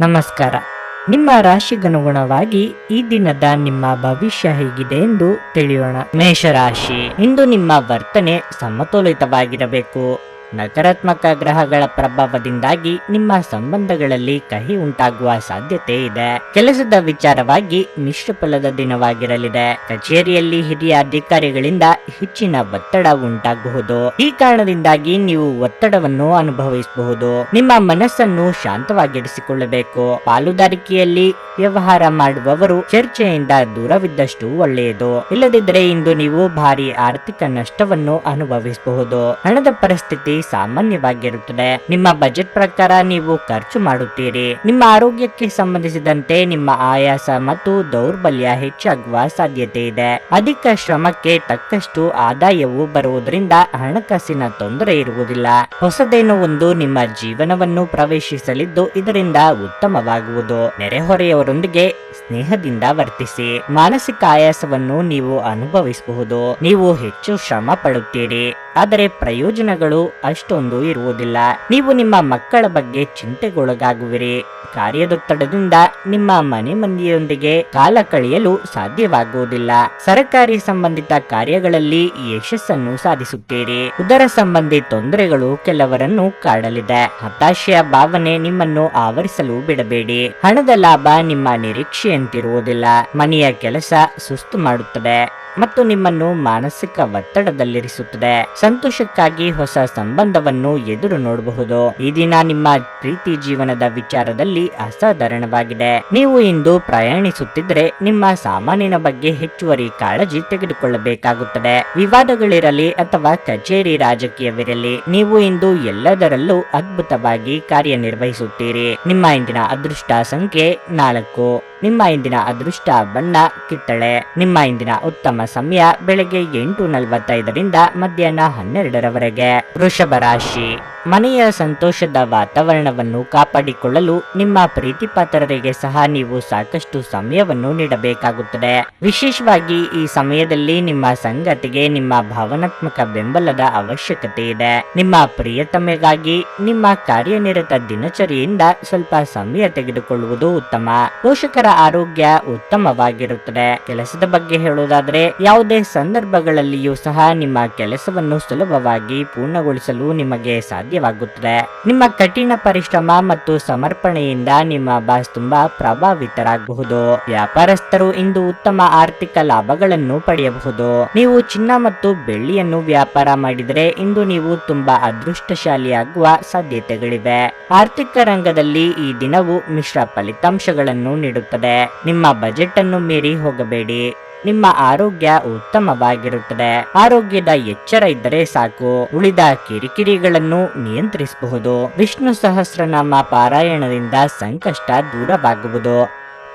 ನಮಸ್ಕಾರ. ನಿಮ್ಮ ರಾಶಿಗನುಗುಣವಾಗಿ ಈ ದಿನದ ನಿಮ್ಮ ಭವಿಷ್ಯ ಹೇಗಿದೆ ಎಂದು ತಿಳಿಯೋಣ. ಮೇಷರಾಶಿ. ಇಂದು ನಿಮ್ಮ ವರ್ತನೆ ಸಮತೋಲಿತವಾಗಿರಬೇಕು. ನಕಾರಾತ್ಮಕ ಗ್ರಹಗಳ ಪ್ರಭಾವದಿಂದಾಗಿ ನಿಮ್ಮ ಸಂಬಂಧಗಳಲ್ಲಿ ಕಹಿ ಉಂಟಾಗುವ ಸಾಧ್ಯತೆ ಇದೆ. ಕೆಲಸದ ವಿಚಾರವಾಗಿ ಮಿಶ್ರ ಫಲದ ದಿನವಾಗಿರಲಿದೆ. ಕಚೇರಿಯಲ್ಲಿ ಹಿರಿಯ ಅಧಿಕಾರಿಗಳಿಂದ ಹೆಚ್ಚಿನ ಒತ್ತಡ ಉಂಟಾಗಬಹುದು. ಈ ಕಾರಣದಿಂದಾಗಿ ನೀವು ಒತ್ತಡವನ್ನು ಅನುಭವಿಸಬಹುದು. ನಿಮ್ಮ ಮನಸ್ಸನ್ನು ಶಾಂತವಾಗಿರಿಸಿಕೊಳ್ಳಬೇಕು. ಪಾಲುದಾರಿಕೆಯಲ್ಲಿ ವ್ಯವಹಾರ ಮಾಡುವವರು ಚರ್ಚೆಯಿಂದ ದೂರವಿದ್ದಷ್ಟು ಒಳ್ಳೆಯದು. ಇಲ್ಲದಿದ್ದರೆ ಇಂದು ನೀವು ಭಾರಿ ಆರ್ಥಿಕ ನಷ್ಟವನ್ನು ಅನುಭವಿಸಬಹುದು. ಹಣದ ಪರಿಸ್ಥಿತಿ ಸಾಮಾನ್ಯವಾಗಿರುತ್ತದೆ. ನಿಮ್ಮ ಬಜೆಟ್ ಪ್ರಕಾರ ನೀವು ಖರ್ಚು ಮಾಡುತ್ತೀರಿ. ನಿಮ್ಮ ಆರೋಗ್ಯಕ್ಕೆ ಸಂಬಂಧಿಸಿದಂತೆ ನಿಮ್ಮ ಆಯಾಸ ಮತ್ತು ದೌರ್ಬಲ್ಯ ಹೆಚ್ಚಾಗುವ ಸಾಧ್ಯತೆ ಇದೆ. ಅಧಿಕ ಶ್ರಮಕ್ಕೆ ತಕ್ಕಷ್ಟು ಆದಾಯವು ಬರುವುದರಿಂದ ಹಣಕಾಸಿನ ತೊಂದರೆ ಇರುವುದಿಲ್ಲ. ಹೊಸದೇನು ಒಂದು ನಿಮ್ಮ ಜೀವನವನ್ನು ಪ್ರವೇಶಿಸಲಿದ್ದು ಇದರಿಂದ ಉತ್ತಮವಾಗುವುದು. ನೆರೆಹೊರೆಯವರೊಂದಿಗೆ ಸ್ನೇಹದಿಂದ ವರ್ತಿಸಿ. ಮಾನಸಿಕ ಆಯಾಸವನ್ನು ನೀವು ಅನುಭವಿಸಬಹುದು. ನೀವು ಹೆಚ್ಚು ಶ್ರಮ ಪಡುತ್ತೀರಿ. ಆದರೆ ಪ್ರಯೋಜನಗಳು ಅಷ್ಟೊಂದು ಇರುವುದಿಲ್ಲ. ನೀವು ನಿಮ್ಮ ಮಕ್ಕಳ ಬಗ್ಗೆ ಚಿಂತೆಗೊಳಗಾಗುವಿರಿ. ಕಾರ್ಯದೊತ್ತಡದಿಂದ ನಿಮ್ಮ ಮನೆ ಮಂದಿಯೊಂದಿಗೆ ಕಾಲ ಕಳೆಯಲು ಸಾಧ್ಯವಾಗುವುದಿಲ್ಲ. ಸರಕಾರಿ ಸಂಬಂಧಿತ ಕಾರ್ಯಗಳಲ್ಲಿ ಯಶಸ್ಸನ್ನು ಸಾಧಿಸುತ್ತೀರಿ. ಉದರ ಸಂಬಂಧಿ ತೊಂದರೆಗಳು ಕೆಲವರನ್ನು ಕಾಡಲಿದೆ. ಹತಾಶೆಯ ಭಾವನೆ ನಿಮ್ಮನ್ನು ಆವರಿಸಲು ಬಿಡಬೇಡಿ. ಹಣದ ಲಾಭ ನಿಮ್ಮ ನಿರೀಕ್ಷೆಯಂತಿರುವುದಿಲ್ಲ. ಮನೆಯ ಕೆಲಸ ಸುಸ್ತು ಮಾಡುತ್ತದೆ. ಮತ್ತು ನಿಮ್ಮನ್ನು ಮಾನಸಿಕ ಒತ್ತಡದಲ್ಲಿರಿಸುತ್ತದೆ. ಸಂತೋಷಕ್ಕಾಗಿ ಹೊಸ ಸಂಬಂಧವನ್ನು ಎದುರು ನೋಡಬಹುದು. ಈ ದಿನ ನಿಮ್ಮ ಪ್ರೀತಿ ಜೀವನದ ವಿಚಾರದಲ್ಲಿ ಅಸಾಧಾರಣವಾಗಿದೆ. ನೀವು ಇಂದು ಪ್ರಯಾಣಿಸುತ್ತಿದ್ರೆ ನಿಮ್ಮ ಸಾಮಾನಿನ ಬಗ್ಗೆ ಹೆಚ್ಚುವರಿ ಕಾಳಜಿ ತೆಗೆದುಕೊಳ್ಳಬೇಕಾಗುತ್ತದೆ. ವಿವಾದಗಳಿರಲಿ ಅಥವಾ ಕಚೇರಿ ರಾಜಕೀಯವಿರಲಿ, ನೀವು ಇಂದು ಎಲ್ಲದರಲ್ಲೂ ಅದ್ಭುತವಾಗಿ ಕಾರ್ಯನಿರ್ವಹಿಸುತ್ತೀರಿ. ನಿಮ್ಮ ಇಂದಿನ ಅದೃಷ್ಟ ಸಂಖ್ಯೆ ನಾಲ್ಕು. ನಿಮ್ಮ ಇಂದಿನ ಅದೃಷ್ಟ ಬಣ್ಣ ಕಿತ್ತಳೆ. ನಿಮ್ಮ ಇಂದಿನ ಉತ್ತಮ ಸಮಯ ಬೆಳಗ್ಗೆ ಎಂಟು ನಲವತ್ತೈದರಿಂದ ಮಧ್ಯಾಹ್ನ ಹನ್ನೆರಡರವರೆಗೆ. ವೃಷಭ ರಾಶಿ. ಮನೆಯ ಸಂತೋಷದ ವಾತಾವರಣವನ್ನು ಕಾಪಾಡಿಕೊಳ್ಳಲು ನಿಮ್ಮ ಪ್ರೀತಿಪಾತ್ರರಿಗೆ ಸಹ ನೀವು ಸಾಕಷ್ಟು ಸಮಯವನ್ನು ನೀಡಬೇಕಾಗುತ್ತದೆ. ವಿಶೇಷವಾಗಿ ಈ ಸಮಯದಲ್ಲಿ ನಿಮ್ಮ ಸಂಗತಿಗೆ ನಿಮ್ಮ ಭಾವನಾತ್ಮಕ ಬೆಂಬಲದ ಅವಶ್ಯಕತೆ ಇದೆ. ನಿಮ್ಮ ಪ್ರಿಯತಮೆಗಾಗಿ ನಿಮ್ಮ ಕಾರ್ಯನಿರತ ದಿನಚರಿಯಿಂದ ಸ್ವಲ್ಪ ಸಮಯ ತೆಗೆದುಕೊಳ್ಳುವುದು ಉತ್ತಮ. ಪೋಷಕರ ಆರೋಗ್ಯ ಉತ್ತಮವಾಗಿರುತ್ತದೆ. ಕೆಲಸದ ಬಗ್ಗೆ ಹೇಳುವುದಾದರೆ, ಯಾವುದೇ ಸಂದರ್ಭಗಳಲ್ಲಿಯೂ ಸಹ ನಿಮ್ಮ ಕೆಲಸವನ್ನು ಸುಲಭವಾಗಿ ಪೂರ್ಣಗೊಳಿಸಲು ನಿಮಗೆ ಸಾಧ್ಯವಾಗುತ್ತದೆ. ನಿಮ್ಮ ಕಠಿಣ ಪರಿಶ್ರಮ ಮತ್ತು ಸಮರ್ಪಣೆಯಿಂದ ನಿಮ್ಮ ಬಾಸ್ ತುಂಬಾ ಪ್ರಭಾವಿತರಾಗಬಹುದು. ವ್ಯಾಪಾರಸ್ಥರು ಇಂದು ಉತ್ತಮ ಆರ್ಥಿಕ ಲಾಭಗಳನ್ನು ಪಡೆಯಬಹುದು. ನೀವು ಚಿನ್ನ ಮತ್ತು ಬೆಳ್ಳಿಯನ್ನು ವ್ಯಾಪಾರ ಮಾಡಿದರೆ ಇಂದು ನೀವು ತುಂಬಾ ಅದೃಷ್ಟಶಾಲಿಯಾಗುವ ಸಾಧ್ಯತೆಗಳಿವೆ. ಆರ್ಥಿಕ ರಂಗದಲ್ಲಿ ಈ ದಿನವು ಮಿಶ್ರ ಫಲಿತಾಂಶಗಳನ್ನು ನೀಡುತ್ತದೆ. ನಿಮ್ಮ ಬಜೆಟ್ ಅನ್ನು ಮೀರಿ ಹೋಗಬೇಡಿ. ನಿಮ್ಮ ಆರೋಗ್ಯ ಉತ್ತಮವಾಗಿರುತ್ತದೆ. ಆರೋಗ್ಯದ ಎಚ್ಚರ ಇದ್ದರೆ ಸಾಕು. ಉಳಿದ ಕಿರಿಕಿರಿಗಳನ್ನು ನಿಯಂತ್ರಿಸಬಹುದು. ವಿಷ್ಣು ಸಹಸ್ರನಾಮ ಪಾರಾಯಣದಿಂದ ಸಂಕಷ್ಟ ದೂರವಾಗುವುದು.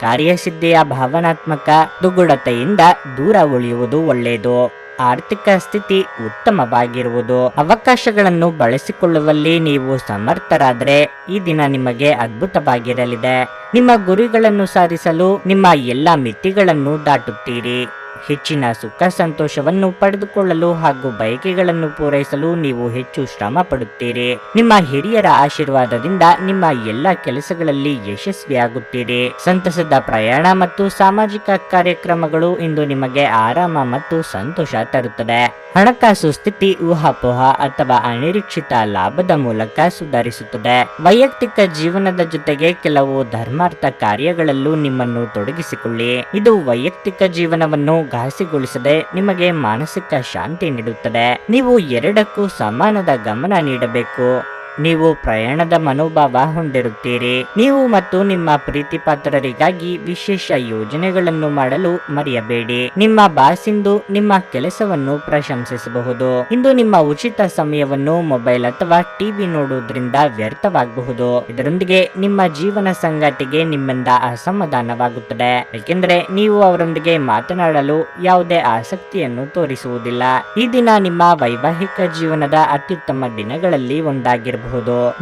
ಕಾರ್ಯಸಿದ್ಧಿಯ ಭಾವನಾತ್ಮಕ ದುಗುಡತೆಯಿಂದ ದೂರ ಉಳಿಯುವುದು ಒಳ್ಳೆಯದು. ಆರ್ಥಿಕ ಸ್ಥಿತಿ ಉತ್ತಮವಾಗಿರುವುದು. ಅವಕಾಶಗಳನ್ನು ಬಳಸಿಕೊಳ್ಳುವಲ್ಲಿ ನೀವು ಸಮರ್ಥರಾದರೆ ಈ ದಿನ ನಿಮಗೆ ಅದ್ಭುತವಾಗಿರಲಿದೆ. ನಿಮ್ಮ ಗುರಿಗಳನ್ನು ಸಾಧಿಸಲು ನಿಮ್ಮ ಎಲ್ಲಾ ಮಿತಿಗಳನ್ನು ದಾಟುತ್ತೀರಿ. ಹೆಚ್ಚಿನ ಸುಖ ಸಂತೋಷವನ್ನು ಪಡೆದುಕೊಳ್ಳಲು ಹಾಗೂ ಬಯಕೆಗಳನ್ನು ಪೂರೈಸಲು ನೀವು ಹೆಚ್ಚು ಶ್ರಮ ಪಡುತ್ತೀರಿ. ನಿಮ್ಮ ಹಿರಿಯರ ಆಶೀರ್ವಾದದಿಂದ ನಿಮ್ಮ ಎಲ್ಲ ಕೆಲಸಗಳಲ್ಲಿ ಯಶಸ್ವಿಯಾಗುತ್ತೀರಿ ಸಂತಸದ ಪ್ರಯಾಣ ಮತ್ತು ಸಾಮಾಜಿಕ ಕಾರ್ಯಕ್ರಮಗಳು ಇಂದು ನಿಮಗೆ ಆರಾಮ ಮತ್ತು ಸಂತೋಷ ತರುತ್ತದೆ. ಹಣಕಾಸು ಸ್ಥಿತಿ ಊಹಾಪೋಹ ಅಥವಾ ಅನಿರೀಕ್ಷಿತ ಲಾಭದ ಮೂಲಕ ಸುಧಾರಿಸುತ್ತದೆ. ವೈಯಕ್ತಿಕ ಜೀವನದ ಜೊತೆಗೆ ಕೆಲವು ಧರ್ಮಾರ್ಥ ಕಾರ್ಯಗಳಲ್ಲೂ ನಿಮ್ಮನ್ನು ತೊಡಗಿಸಿಕೊಳ್ಳಿ. ಇದು ವೈಯಕ್ತಿಕ ಜೀವನವನ್ನು ಘಾಸಿಗೊಳಿಸದೆ ನಿಮಗೆ ಮಾನಸಿಕ ಶಾಂತಿ ನೀಡುತ್ತದೆ. ನೀವು ಎರಡಕ್ಕೂ ಸಮಾನದ ಗಮನ ನೀಡಬೇಕು. ನೀವು ಪ್ರಯಾಣದ ಮನೋಭಾವ ಹೊಂದಿರುತ್ತೀರಿ. ನೀವು ಮತ್ತು ನಿಮ್ಮ ಪ್ರೀತಿ ಪಾತ್ರರಿಗಾಗಿ ವಿಶೇಷ ಯೋಜನೆಗಳನ್ನು ಮಾಡಲು ಮರೆಯಬೇಡಿ. ನಿಮ್ಮ ಬಾಸಿಂದು ನಿಮ್ಮ ಕೆಲಸವನ್ನು ಪ್ರಶಂಸಿಸಬಹುದು. ಇಂದು ನಿಮ್ಮ ಉಚಿತ ಸಮಯವನ್ನು ಮೊಬೈಲ್ ಅಥವಾ ಟಿವಿ ನೋಡುವುದರಿಂದ ವ್ಯರ್ಥವಾಗಬಹುದು. ಇದರೊಂದಿಗೆ ನಿಮ್ಮ ಜೀವನ ಸಂಗಾತಿಗೆ ನಿಮ್ಮಿಂದ ಅಸಮಾಧಾನವಾಗುತ್ತದೆ. ಏಕೆಂದರೆ ನೀವು ಅವರೊಂದಿಗೆ ಮಾತನಾಡಲು ಯಾವುದೇ ಆಸಕ್ತಿಯನ್ನು ತೋರಿಸುವುದಿಲ್ಲ. ಈ ದಿನ ನಿಮ್ಮ ವೈವಾಹಿಕ ಜೀವನದ ಅತ್ಯುತ್ತಮ ದಿನಗಳಲ್ಲಿ ಒಂದಾಗಿರಬಹುದು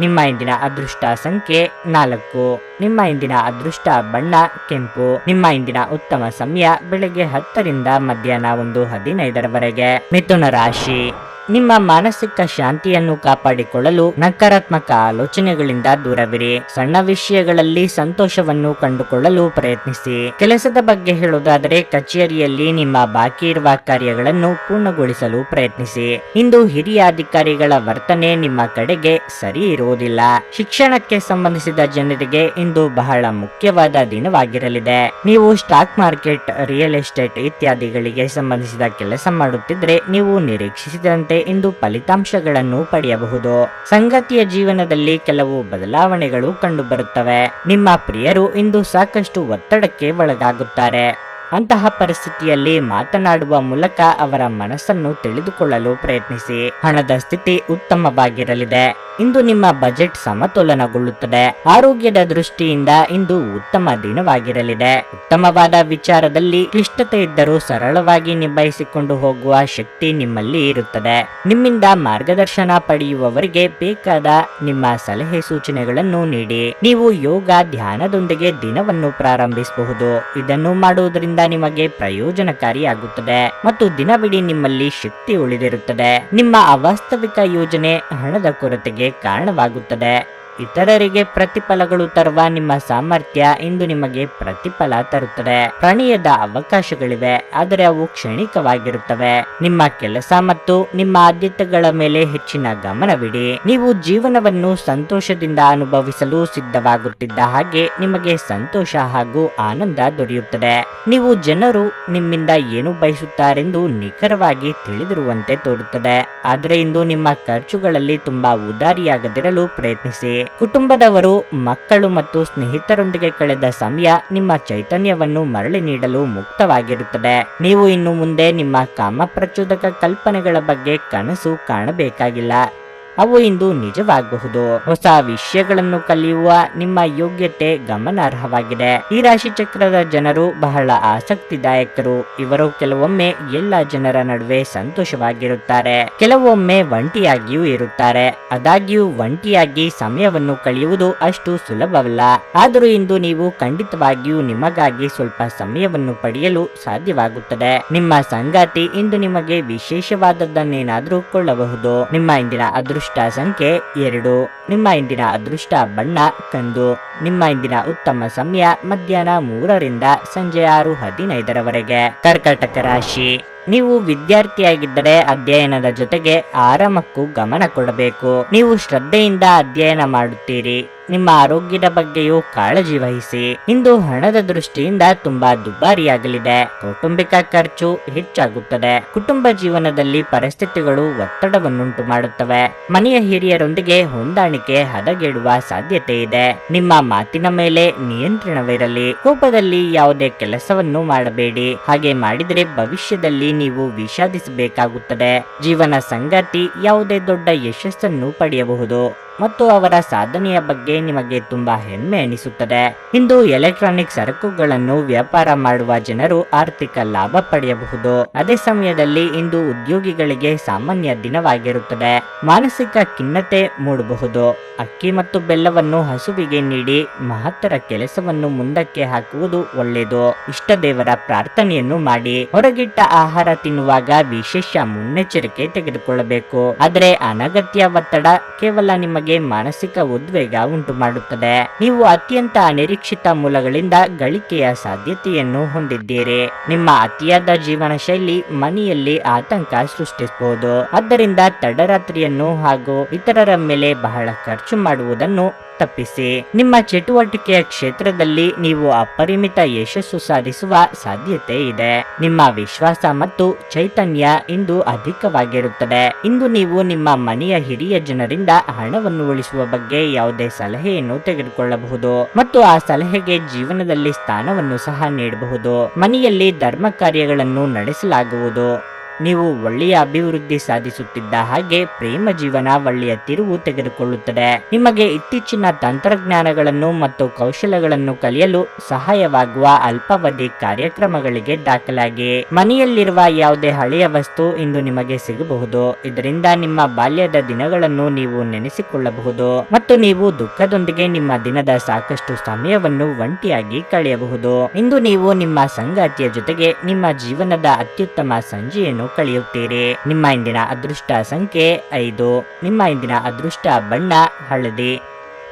ನಿಮ್ಮ ಇಂದಿನ ಅದೃಷ್ಟ ಸಂಖ್ಯೆ ನಾಲ್ಕು. ನಿಮ್ಮ ಇಂದಿನ ಅದೃಷ್ಟ ಬಣ್ಣ ಕೆಂಪು. ನಿಮ್ಮ ಇಂದಿನ ಉತ್ತಮ ಸಮಯ ಬೆಳಗ್ಗೆ ಹತ್ತರಿಂದ ಮಧ್ಯಾಹ್ನ ಒಂದು ಹದಿನೈದರವರೆಗೆ. ಮಿಥುನ ರಾಶಿ. ನಿಮ್ಮ ಮಾನಸಿಕ ಶಾಂತಿಯನ್ನು ಕಾಪಾಡಿಕೊಳ್ಳಲು ನಕಾರಾತ್ಮಕ ಆಲೋಚನೆಗಳಿಂದ ದೂರವಿರಿ. ಸಣ್ಣ ವಿಷಯಗಳಲ್ಲಿ ಸಂತೋಷವನ್ನು ಕಂಡುಕೊಳ್ಳಲು ಪ್ರಯತ್ನಿಸಿ. ಕೆಲಸದ ಬಗ್ಗೆ ಹೇಳುವುದಾದರೆ ಕಚೇರಿಯಲ್ಲಿ ನಿಮ್ಮ ಬಾಕಿ ಇರುವ ಕಾರ್ಯಗಳನ್ನು ಪೂರ್ಣಗೊಳಿಸಲು ಪ್ರಯತ್ನಿಸಿ. ಇಂದು ಹಿರಿಯ ಅಧಿಕಾರಿಗಳ ವರ್ತನೆ ನಿಮ್ಮ ಕಡೆಗೆ ಸರಿ ಇರುವುದಿಲ್ಲ. ಶಿಕ್ಷಣಕ್ಕೆ ಸಂಬಂಧಿಸಿದ ಜನರಿಗೆ ಇಂದು ಬಹಳ ಮುಖ್ಯವಾದ ದಿನವಾಗಿರಲಿದೆ. ನೀವು ಸ್ಟಾಕ್ ಮಾರ್ಕೆಟ್, ರಿಯಲ್ ಎಸ್ಟೇಟ್ ಇತ್ಯಾದಿಗಳಿಗೆ ಸಂಬಂಧಿಸಿದ ಕೆಲಸ ಮಾಡುತ್ತಿದ್ರೆ ನೀವು ನಿರೀಕ್ಷಿಸಿದಂತೆ ಇಂದು ಫಲಿತಾಂಶಗಳನ್ನು ಪಡೆಯಬಹುದು. ಸಂಗತಿಯ ಜೀವನದಲ್ಲಿ ಕೆಲವು ಬದಲಾವಣೆಗಳು ಕಂಡುಬರುತ್ತವೆ. ನಿಮ್ಮ ಪ್ರಿಯರು ಇಂದು ಸಾಕಷ್ಟು ಒತ್ತಡಕ್ಕೆ ಒಳಗಾಗುತ್ತಾರೆ. ಅಂತಹ ಪರಿಸ್ಥಿತಿಯಲ್ಲಿ ಮಾತನಾಡುವ ಮೂಲಕ ಅವರ ಮನಸ್ಸನ್ನು ತಿಳಿದುಕೊಳ್ಳಲು ಪ್ರಯತ್ನಿಸಿ. ಹಣದ ಸ್ಥಿತಿ ಉತ್ತಮವಾಗಿರಲಿದೆ. ಇಂದು ನಿಮ್ಮ ಬಜೆಟ್ ಸಮತೋಲನಗೊಳ್ಳುತ್ತದೆ. ಆರೋಗ್ಯದ ದೃಷ್ಟಿಯಿಂದ ಇಂದು ಉತ್ತಮ ದಿನವಾಗಿರಲಿದೆ. ಉತ್ತಮವಾದ ವಿಚಾರದಲ್ಲಿ ಕ್ಲಿಷ್ಟತೆ ಇದ್ದರೂ ಸರಳವಾಗಿ ನಿಭಾಯಿಸಿಕೊಂಡು ಹೋಗುವ ಶಕ್ತಿ ನಿಮ್ಮಲ್ಲಿ ಇರುತ್ತದೆ. ನಿಮ್ಮಿಂದ ಮಾರ್ಗದರ್ಶನ ಪಡೆಯುವವರಿಗೆ ಬೇಕಾದ ನಿಮ್ಮ ಸಲಹೆ ಸೂಚನೆಗಳನ್ನು ನೀಡಿ. ನೀವು ಯೋಗ ಧ್ಯಾನದೊಂದಿಗೆ ದಿನವನ್ನು ಪ್ರಾರಂಭಿಸಬಹುದು. ಇದನ್ನು ಮಾಡುವುದರಿಂದ ನಿಮಗೆ ಪ್ರಯೋಜನಕಾರಿಯಾಗುತ್ತದೆ. ಮತ್ತು ದಿನವಿಡೀ ನಿಮ್ಮಲ್ಲಿ ಶಕ್ತಿ ಉಳಿದಿರುತ್ತದೆ. ನಿಮ್ಮ ಅವಾಸ್ತವಿಕ ಯೋಜನೆ ಹಣದ ಕೊರತೆಗೆ ಕಾರಣವಾಗುತ್ತದೆ. ಇತರರಿಗೆ ಪ್ರತಿಫಲಗಳು ತರುವ ನಿಮ್ಮ ಸಾಮರ್ಥ್ಯ ಇಂದು ನಿಮಗೆ ಪ್ರತಿಫಲ ತರುತ್ತದೆ. ಪ್ರಣಯದ ಅವಕಾಶಗಳಿವೆ, ಆದರೆ ಅವು ಕ್ಷಣಿಕವಾಗಿರುತ್ತವೆ. ನಿಮ್ಮ ಕೆಲಸ ಮತ್ತು ನಿಮ್ಮ ಆದ್ಯತೆಗಳ ಮೇಲೆ ಹೆಚ್ಚಿನ ಗಮನವಿಡಿ. ನೀವು ಜೀವನವನ್ನು ಸಂತೋಷದಿಂದ ಅನುಭವಿಸಲು ಸಿದ್ಧವಾಗುತ್ತಿದ್ದ ಹಾಗೆ ನಿಮಗೆ ಸಂತೋಷ ಹಾಗೂ ಆನಂದ ದೊರೆಯುತ್ತದೆ. ನೀವು ಜನರು ನಿಮ್ಮಿಂದ ಏನು ಬಯಸುತ್ತಾರೆಂದು ನಿಖರವಾಗಿ ತಿಳಿದಿರುವಂತೆ ತೋರುತ್ತದೆ. ಆದರೆ ಇಂದು ನಿಮ್ಮ ಖರ್ಚುಗಳಲ್ಲಿ ತುಂಬಾ ಉದಾರಿಯಾಗದಿರಲು ಪ್ರಯತ್ನಿಸಿ. ಕುಟುಂಬದವರು, ಮಕ್ಕಳು ಮತ್ತು ಸ್ನೇಹಿತರೊಂದಿಗೆ ಕಳೆದ ಸಮಯ ನಿಮ್ಮ ಚೈತನ್ಯವನ್ನು ಮರಳಿ ನೀಡಲು ಮುಕ್ತವಾಗಿರುತ್ತದೆ. ನೀವು ಇನ್ನು ಮುಂದೆ ನಿಮ್ಮ ಕಾಮಪ್ರಚೋದಕ ಕಲ್ಪನೆಗಳ ಬಗ್ಗೆ ಕನಸು ಕಾಣಬೇಕಾಗಿಲ್ಲ. ಅವು ಇಂದು ನಿಜವಾಗಬಹುದು. ಹೊಸ ವಿಷಯಗಳನ್ನು ಕಲಿಯುವ ನಿಮ್ಮ ಯೋಗ್ಯತೆ ಗಮನಾರ್ಹವಾಗಿದೆ. ಈ ರಾಶಿ ಚಕ್ರದ ಜನರು ಬಹಳ ಆಸಕ್ತಿದಾಯಕರು. ಇವರು ಕೆಲವೊಮ್ಮೆ ಎಲ್ಲ ಜನರ ನಡುವೆ ಸಂತೋಷವಾಗಿರುತ್ತಾರೆ. ಕೆಲವೊಮ್ಮೆ ಒಂಟಿಯಾಗಿಯೂ ಇರುತ್ತಾರೆ. ಆದಾಗ್ಯೂ ಒಂಟಿಯಾಗಿ ಸಮಯವನ್ನು ಕಳೆಯುವುದು ಅಷ್ಟು ಸುಲಭವಲ್ಲ. ಆದರೂ ಇಂದು ನೀವು ಖಂಡಿತವಾಗಿಯೂ ನಿಮಗಾಗಿ ಸ್ವಲ್ಪ ಸಮಯವನ್ನು ಪಡೆಯಲು ಸಾಧ್ಯವಾಗುತ್ತದೆ. ನಿಮ್ಮ ಸಂಗಾತಿ ಇಂದು ನಿಮಗೆ ವಿಶೇಷವಾದದ್ದನ್ನೇನಾದರೂ ಕೊಳ್ಳಬಹುದು. ನಿಮ್ಮ ಇಂದಿನ ಅದೃಷ್ಟ ಸಂಖ್ಯೆ ಎರಡು. ನಿಮ್ಮ ಇಂದಿನ ಅದೃಷ್ಟ ಬಣ್ಣ ಕಂದು. ನಿಮ್ಮ ಇಂದಿನ ಉತ್ತಮ ಸಮಯ ಮಧ್ಯಾಹ್ನ ಮೂರರಿಂದ ಸಂಜೆ ಆರು ಹದಿನೈದರವರೆಗೆ. ಕರ್ಕಟಕ ರಾಶಿ. ನೀವು ವಿದ್ಯಾರ್ಥಿಯಾಗಿದ್ದರೆ ಅಧ್ಯಯನದ ಜೊತೆಗೆ ಆರಾಮಕ್ಕೂ ಗಮನ ಕೊಡಬೇಕು. ನೀವು ಶ್ರದ್ಧೆಯಿಂದ ಅಧ್ಯಯನ ಮಾಡುತ್ತೀರಿ. ನಿಮ್ಮ ಆರೋಗ್ಯದ ಬಗ್ಗೆಯೂ ಕಾಳಜಿ ವಹಿಸಿ. ಇಂದು ಹಣದ ದೃಷ್ಟಿಯಿಂದ ತುಂಬಾ ದುಬಾರಿಯಾಗಲಿದೆ. ಕೌಟುಂಬಿಕ ಖರ್ಚು ಹೆಚ್ಚಾಗುತ್ತದೆ. ಕುಟುಂಬ ಜೀವನದಲ್ಲಿ ಪರಿಸ್ಥಿತಿಗಳು ಒತ್ತಡವನ್ನುಂಟು ಮಾಡುತ್ತವೆ. ಮನೆಯ ಹಿರಿಯರೊಂದಿಗೆ ಹೊಂದಾಣಿಕೆ ಹದಗೆಡುವ ಸಾಧ್ಯತೆ ಇದೆ. ನಿಮ್ಮ ಮಾತಿನ ಮೇಲೆ ನಿಯಂತ್ರಣವಿರಲಿ. ಕೋಪದಲ್ಲಿ ಯಾವುದೇ ಕೆಲಸವನ್ನು ಮಾಡಬೇಡಿ. ಹಾಗೆ ಮಾಡಿದರೆ ಭವಿಷ್ಯದಲ್ಲಿ ನೀವು ವಿಷಾದಿಸಬೇಕಾಗುತ್ತದೆ. ಜೀವನ ಸಂಗಾತಿ ಯಾವುದೇ ದೊಡ್ಡ ಯಶಸ್ಸನ್ನು ಪಡೆಯಬಹುದು. ಮತ್ತು ಅವರ ಸಾಧನೆಯ ಬಗ್ಗೆ ನಿಮಗೆ ತುಂಬಾ ಹೆಮ್ಮೆ ಅನಿಸುತ್ತದೆ. ಇಂದು ಎಲೆಕ್ಟ್ರಾನಿಕ್ ಸರಕುಗಳನ್ನು ವ್ಯಾಪಾರ ಮಾಡುವ ಜನರು ಆರ್ಥಿಕ ಲಾಭ ಪಡೆಯಬಹುದು. ಅದೇ ಸಮಯದಲ್ಲಿ ಇಂದು ಉದ್ಯೋಗಿಗಳಿಗೆ ಸಾಮಾನ್ಯ ದಿನವಾಗಿರುತ್ತದೆ. ಮಾನಸಿಕ ಖಿನ್ನತೆ ಮೂಡಬಹುದು. ಅಕ್ಕಿ ಮತ್ತು ಬೆಲ್ಲವನ್ನು ಹಸುವಿಗೆ ನೀಡಿ ಮಹತ್ತರ ಕೆಲಸವನ್ನು ಮುಂದಕ್ಕೆ ಹಾಕುವುದು ಒಳ್ಳೆಯದು. ಇಷ್ಟ ದೇವರ ಪ್ರಾರ್ಥನೆಯನ್ನು ಮಾಡಿ. ಹೊರಗಿಟ್ಟ ಆಹಾರ ತಿನ್ನುವಾಗ ವಿಶೇಷ ಮುನ್ನೆಚ್ಚರಿಕೆ ತೆಗೆದುಕೊಳ್ಳಬೇಕು. ಆದರೆ ಅನಗತ್ಯ ಒತ್ತಡ ಕೇವಲ ನಿಮಗೆ ಮಾನಸಿಕ ಉದ್ವೇಗ ಉಂಟು ಮಾಡುತ್ತದೆ ನೀವು ಅತ್ಯಂತ ಅನಿರೀಕ್ಷಿತ ಮೂಲಗಳಿಂದ ಗಳಿಕೆಯ ಸಾಧ್ಯತೆಯನ್ನು ಹೊಂದಿದ್ದೀರಿ. ನಿಮ್ಮ ಅತಿಯಾದ ಜೀವನ ಶೈಲಿ ಮನೆಯಲ್ಲಿ ಆತಂಕ ಸೃಷ್ಟಿಸಬಹುದು. ಆದ್ದರಿಂದ ತಡರಾತ್ರಿಯನ್ನು ಹಾಗೂ ಇತರರ ಮೇಲೆ ಬಹಳ ಖರ್ಚು ಮಾಡುವುದನ್ನು ತಪ್ಪಿಸಿ. ನಿಮ್ಮ ಚಟುವಟಿಕೆಯ ಕ್ಷೇತ್ರದಲ್ಲಿ ನೀವು ಅಪರಿಮಿತ ಯಶಸ್ಸು ಸಾಧಿಸುವ ಸಾಧ್ಯತೆ ಇದೆ. ನಿಮ್ಮ ವಿಶ್ವಾಸ ಮತ್ತು ಚೈತನ್ಯ ಇಂದು ಅಧಿಕವಾಗಿರುತ್ತದೆ. ಇಂದು ನೀವು ನಿಮ್ಮ ಮನೆಯ ಹಿರಿಯ ಜನರಿಂದ ಹಣವನ್ನು ಉಳಿಸುವ ಬಗ್ಗೆ ಯಾವುದೇ ಸಲಹೆಯನ್ನು ತೆಗೆದುಕೊಳ್ಳಬಹುದು. ಮತ್ತು ಆ ಸಲಹೆಗೆ ಜೀವನದಲ್ಲಿ ಸ್ಥಾನವನ್ನು ಸಹ ನೀಡಬಹುದು. ಮನೆಯಲ್ಲಿ ಧರ್ಮ ಕಾರ್ಯಗಳನ್ನು ನಡೆಸಲಾಗುವುದು. ನೀವು ಒಳ್ಳೆಯ ಅಭಿವೃದ್ಧಿ ಸಾಧಿಸುತ್ತಿದ್ದ ಹಾಗೆ ಪ್ರೇಮ ಜೀವನ ಒಳ್ಳೆಯ ತಿರುವು ತೆಗೆದುಕೊಳ್ಳುತ್ತದೆ. ನಿಮಗೆ ಇತ್ತೀಚಿನ ತಂತ್ರಜ್ಞಾನಗಳನ್ನು ಮತ್ತು ಕೌಶಲಗಳನ್ನು ಕಲಿಯಲು ಸಹಾಯವಾಗುವ ಅಲ್ಪಾವಧಿ ಕಾರ್ಯಕ್ರಮಗಳಿಗೆ ದಾಖಲಾಗಿ. ಮನೆಯಲ್ಲಿರುವ ಯಾವುದೇ ಹಳೆಯ ವಸ್ತು ಇಂದು ನಿಮಗೆ ಸಿಗಬಹುದು. ಇದರಿಂದ ನಿಮ್ಮ ಬಾಲ್ಯದ ದಿನಗಳನ್ನು ನೀವು ನೆನೆಸಿಕೊಳ್ಳಬಹುದು. ಮತ್ತು ನೀವು ದುಃಖದೊಂದಿಗೆ ನಿಮ್ಮ ದಿನದ ಸಾಕಷ್ಟು ಸಮಯವನ್ನು ಒಂಟಿಯಾಗಿ ಕಳೆಯಬಹುದು. ಇಂದು ನೀವು ನಿಮ್ಮ ಸಂಗಾತಿಯ ಜೊತೆಗೆ ನಿಮ್ಮ ಜೀವನದ ಅತ್ಯುತ್ತಮ ಸಂಜೆಯನ್ನು ಸಮಯವನ್ನು ಕಳೆಯುತ್ತೀರಿ. ನಿಮ್ಮ ಇಂದಿನ ಅದೃಷ್ಟ ಸಂಖ್ಯೆ ಐದು. ನಿಮ್ಮ ಇಂದಿನ ಅದೃಷ್ಟ ಬಣ್ಣ ಹಳದಿ.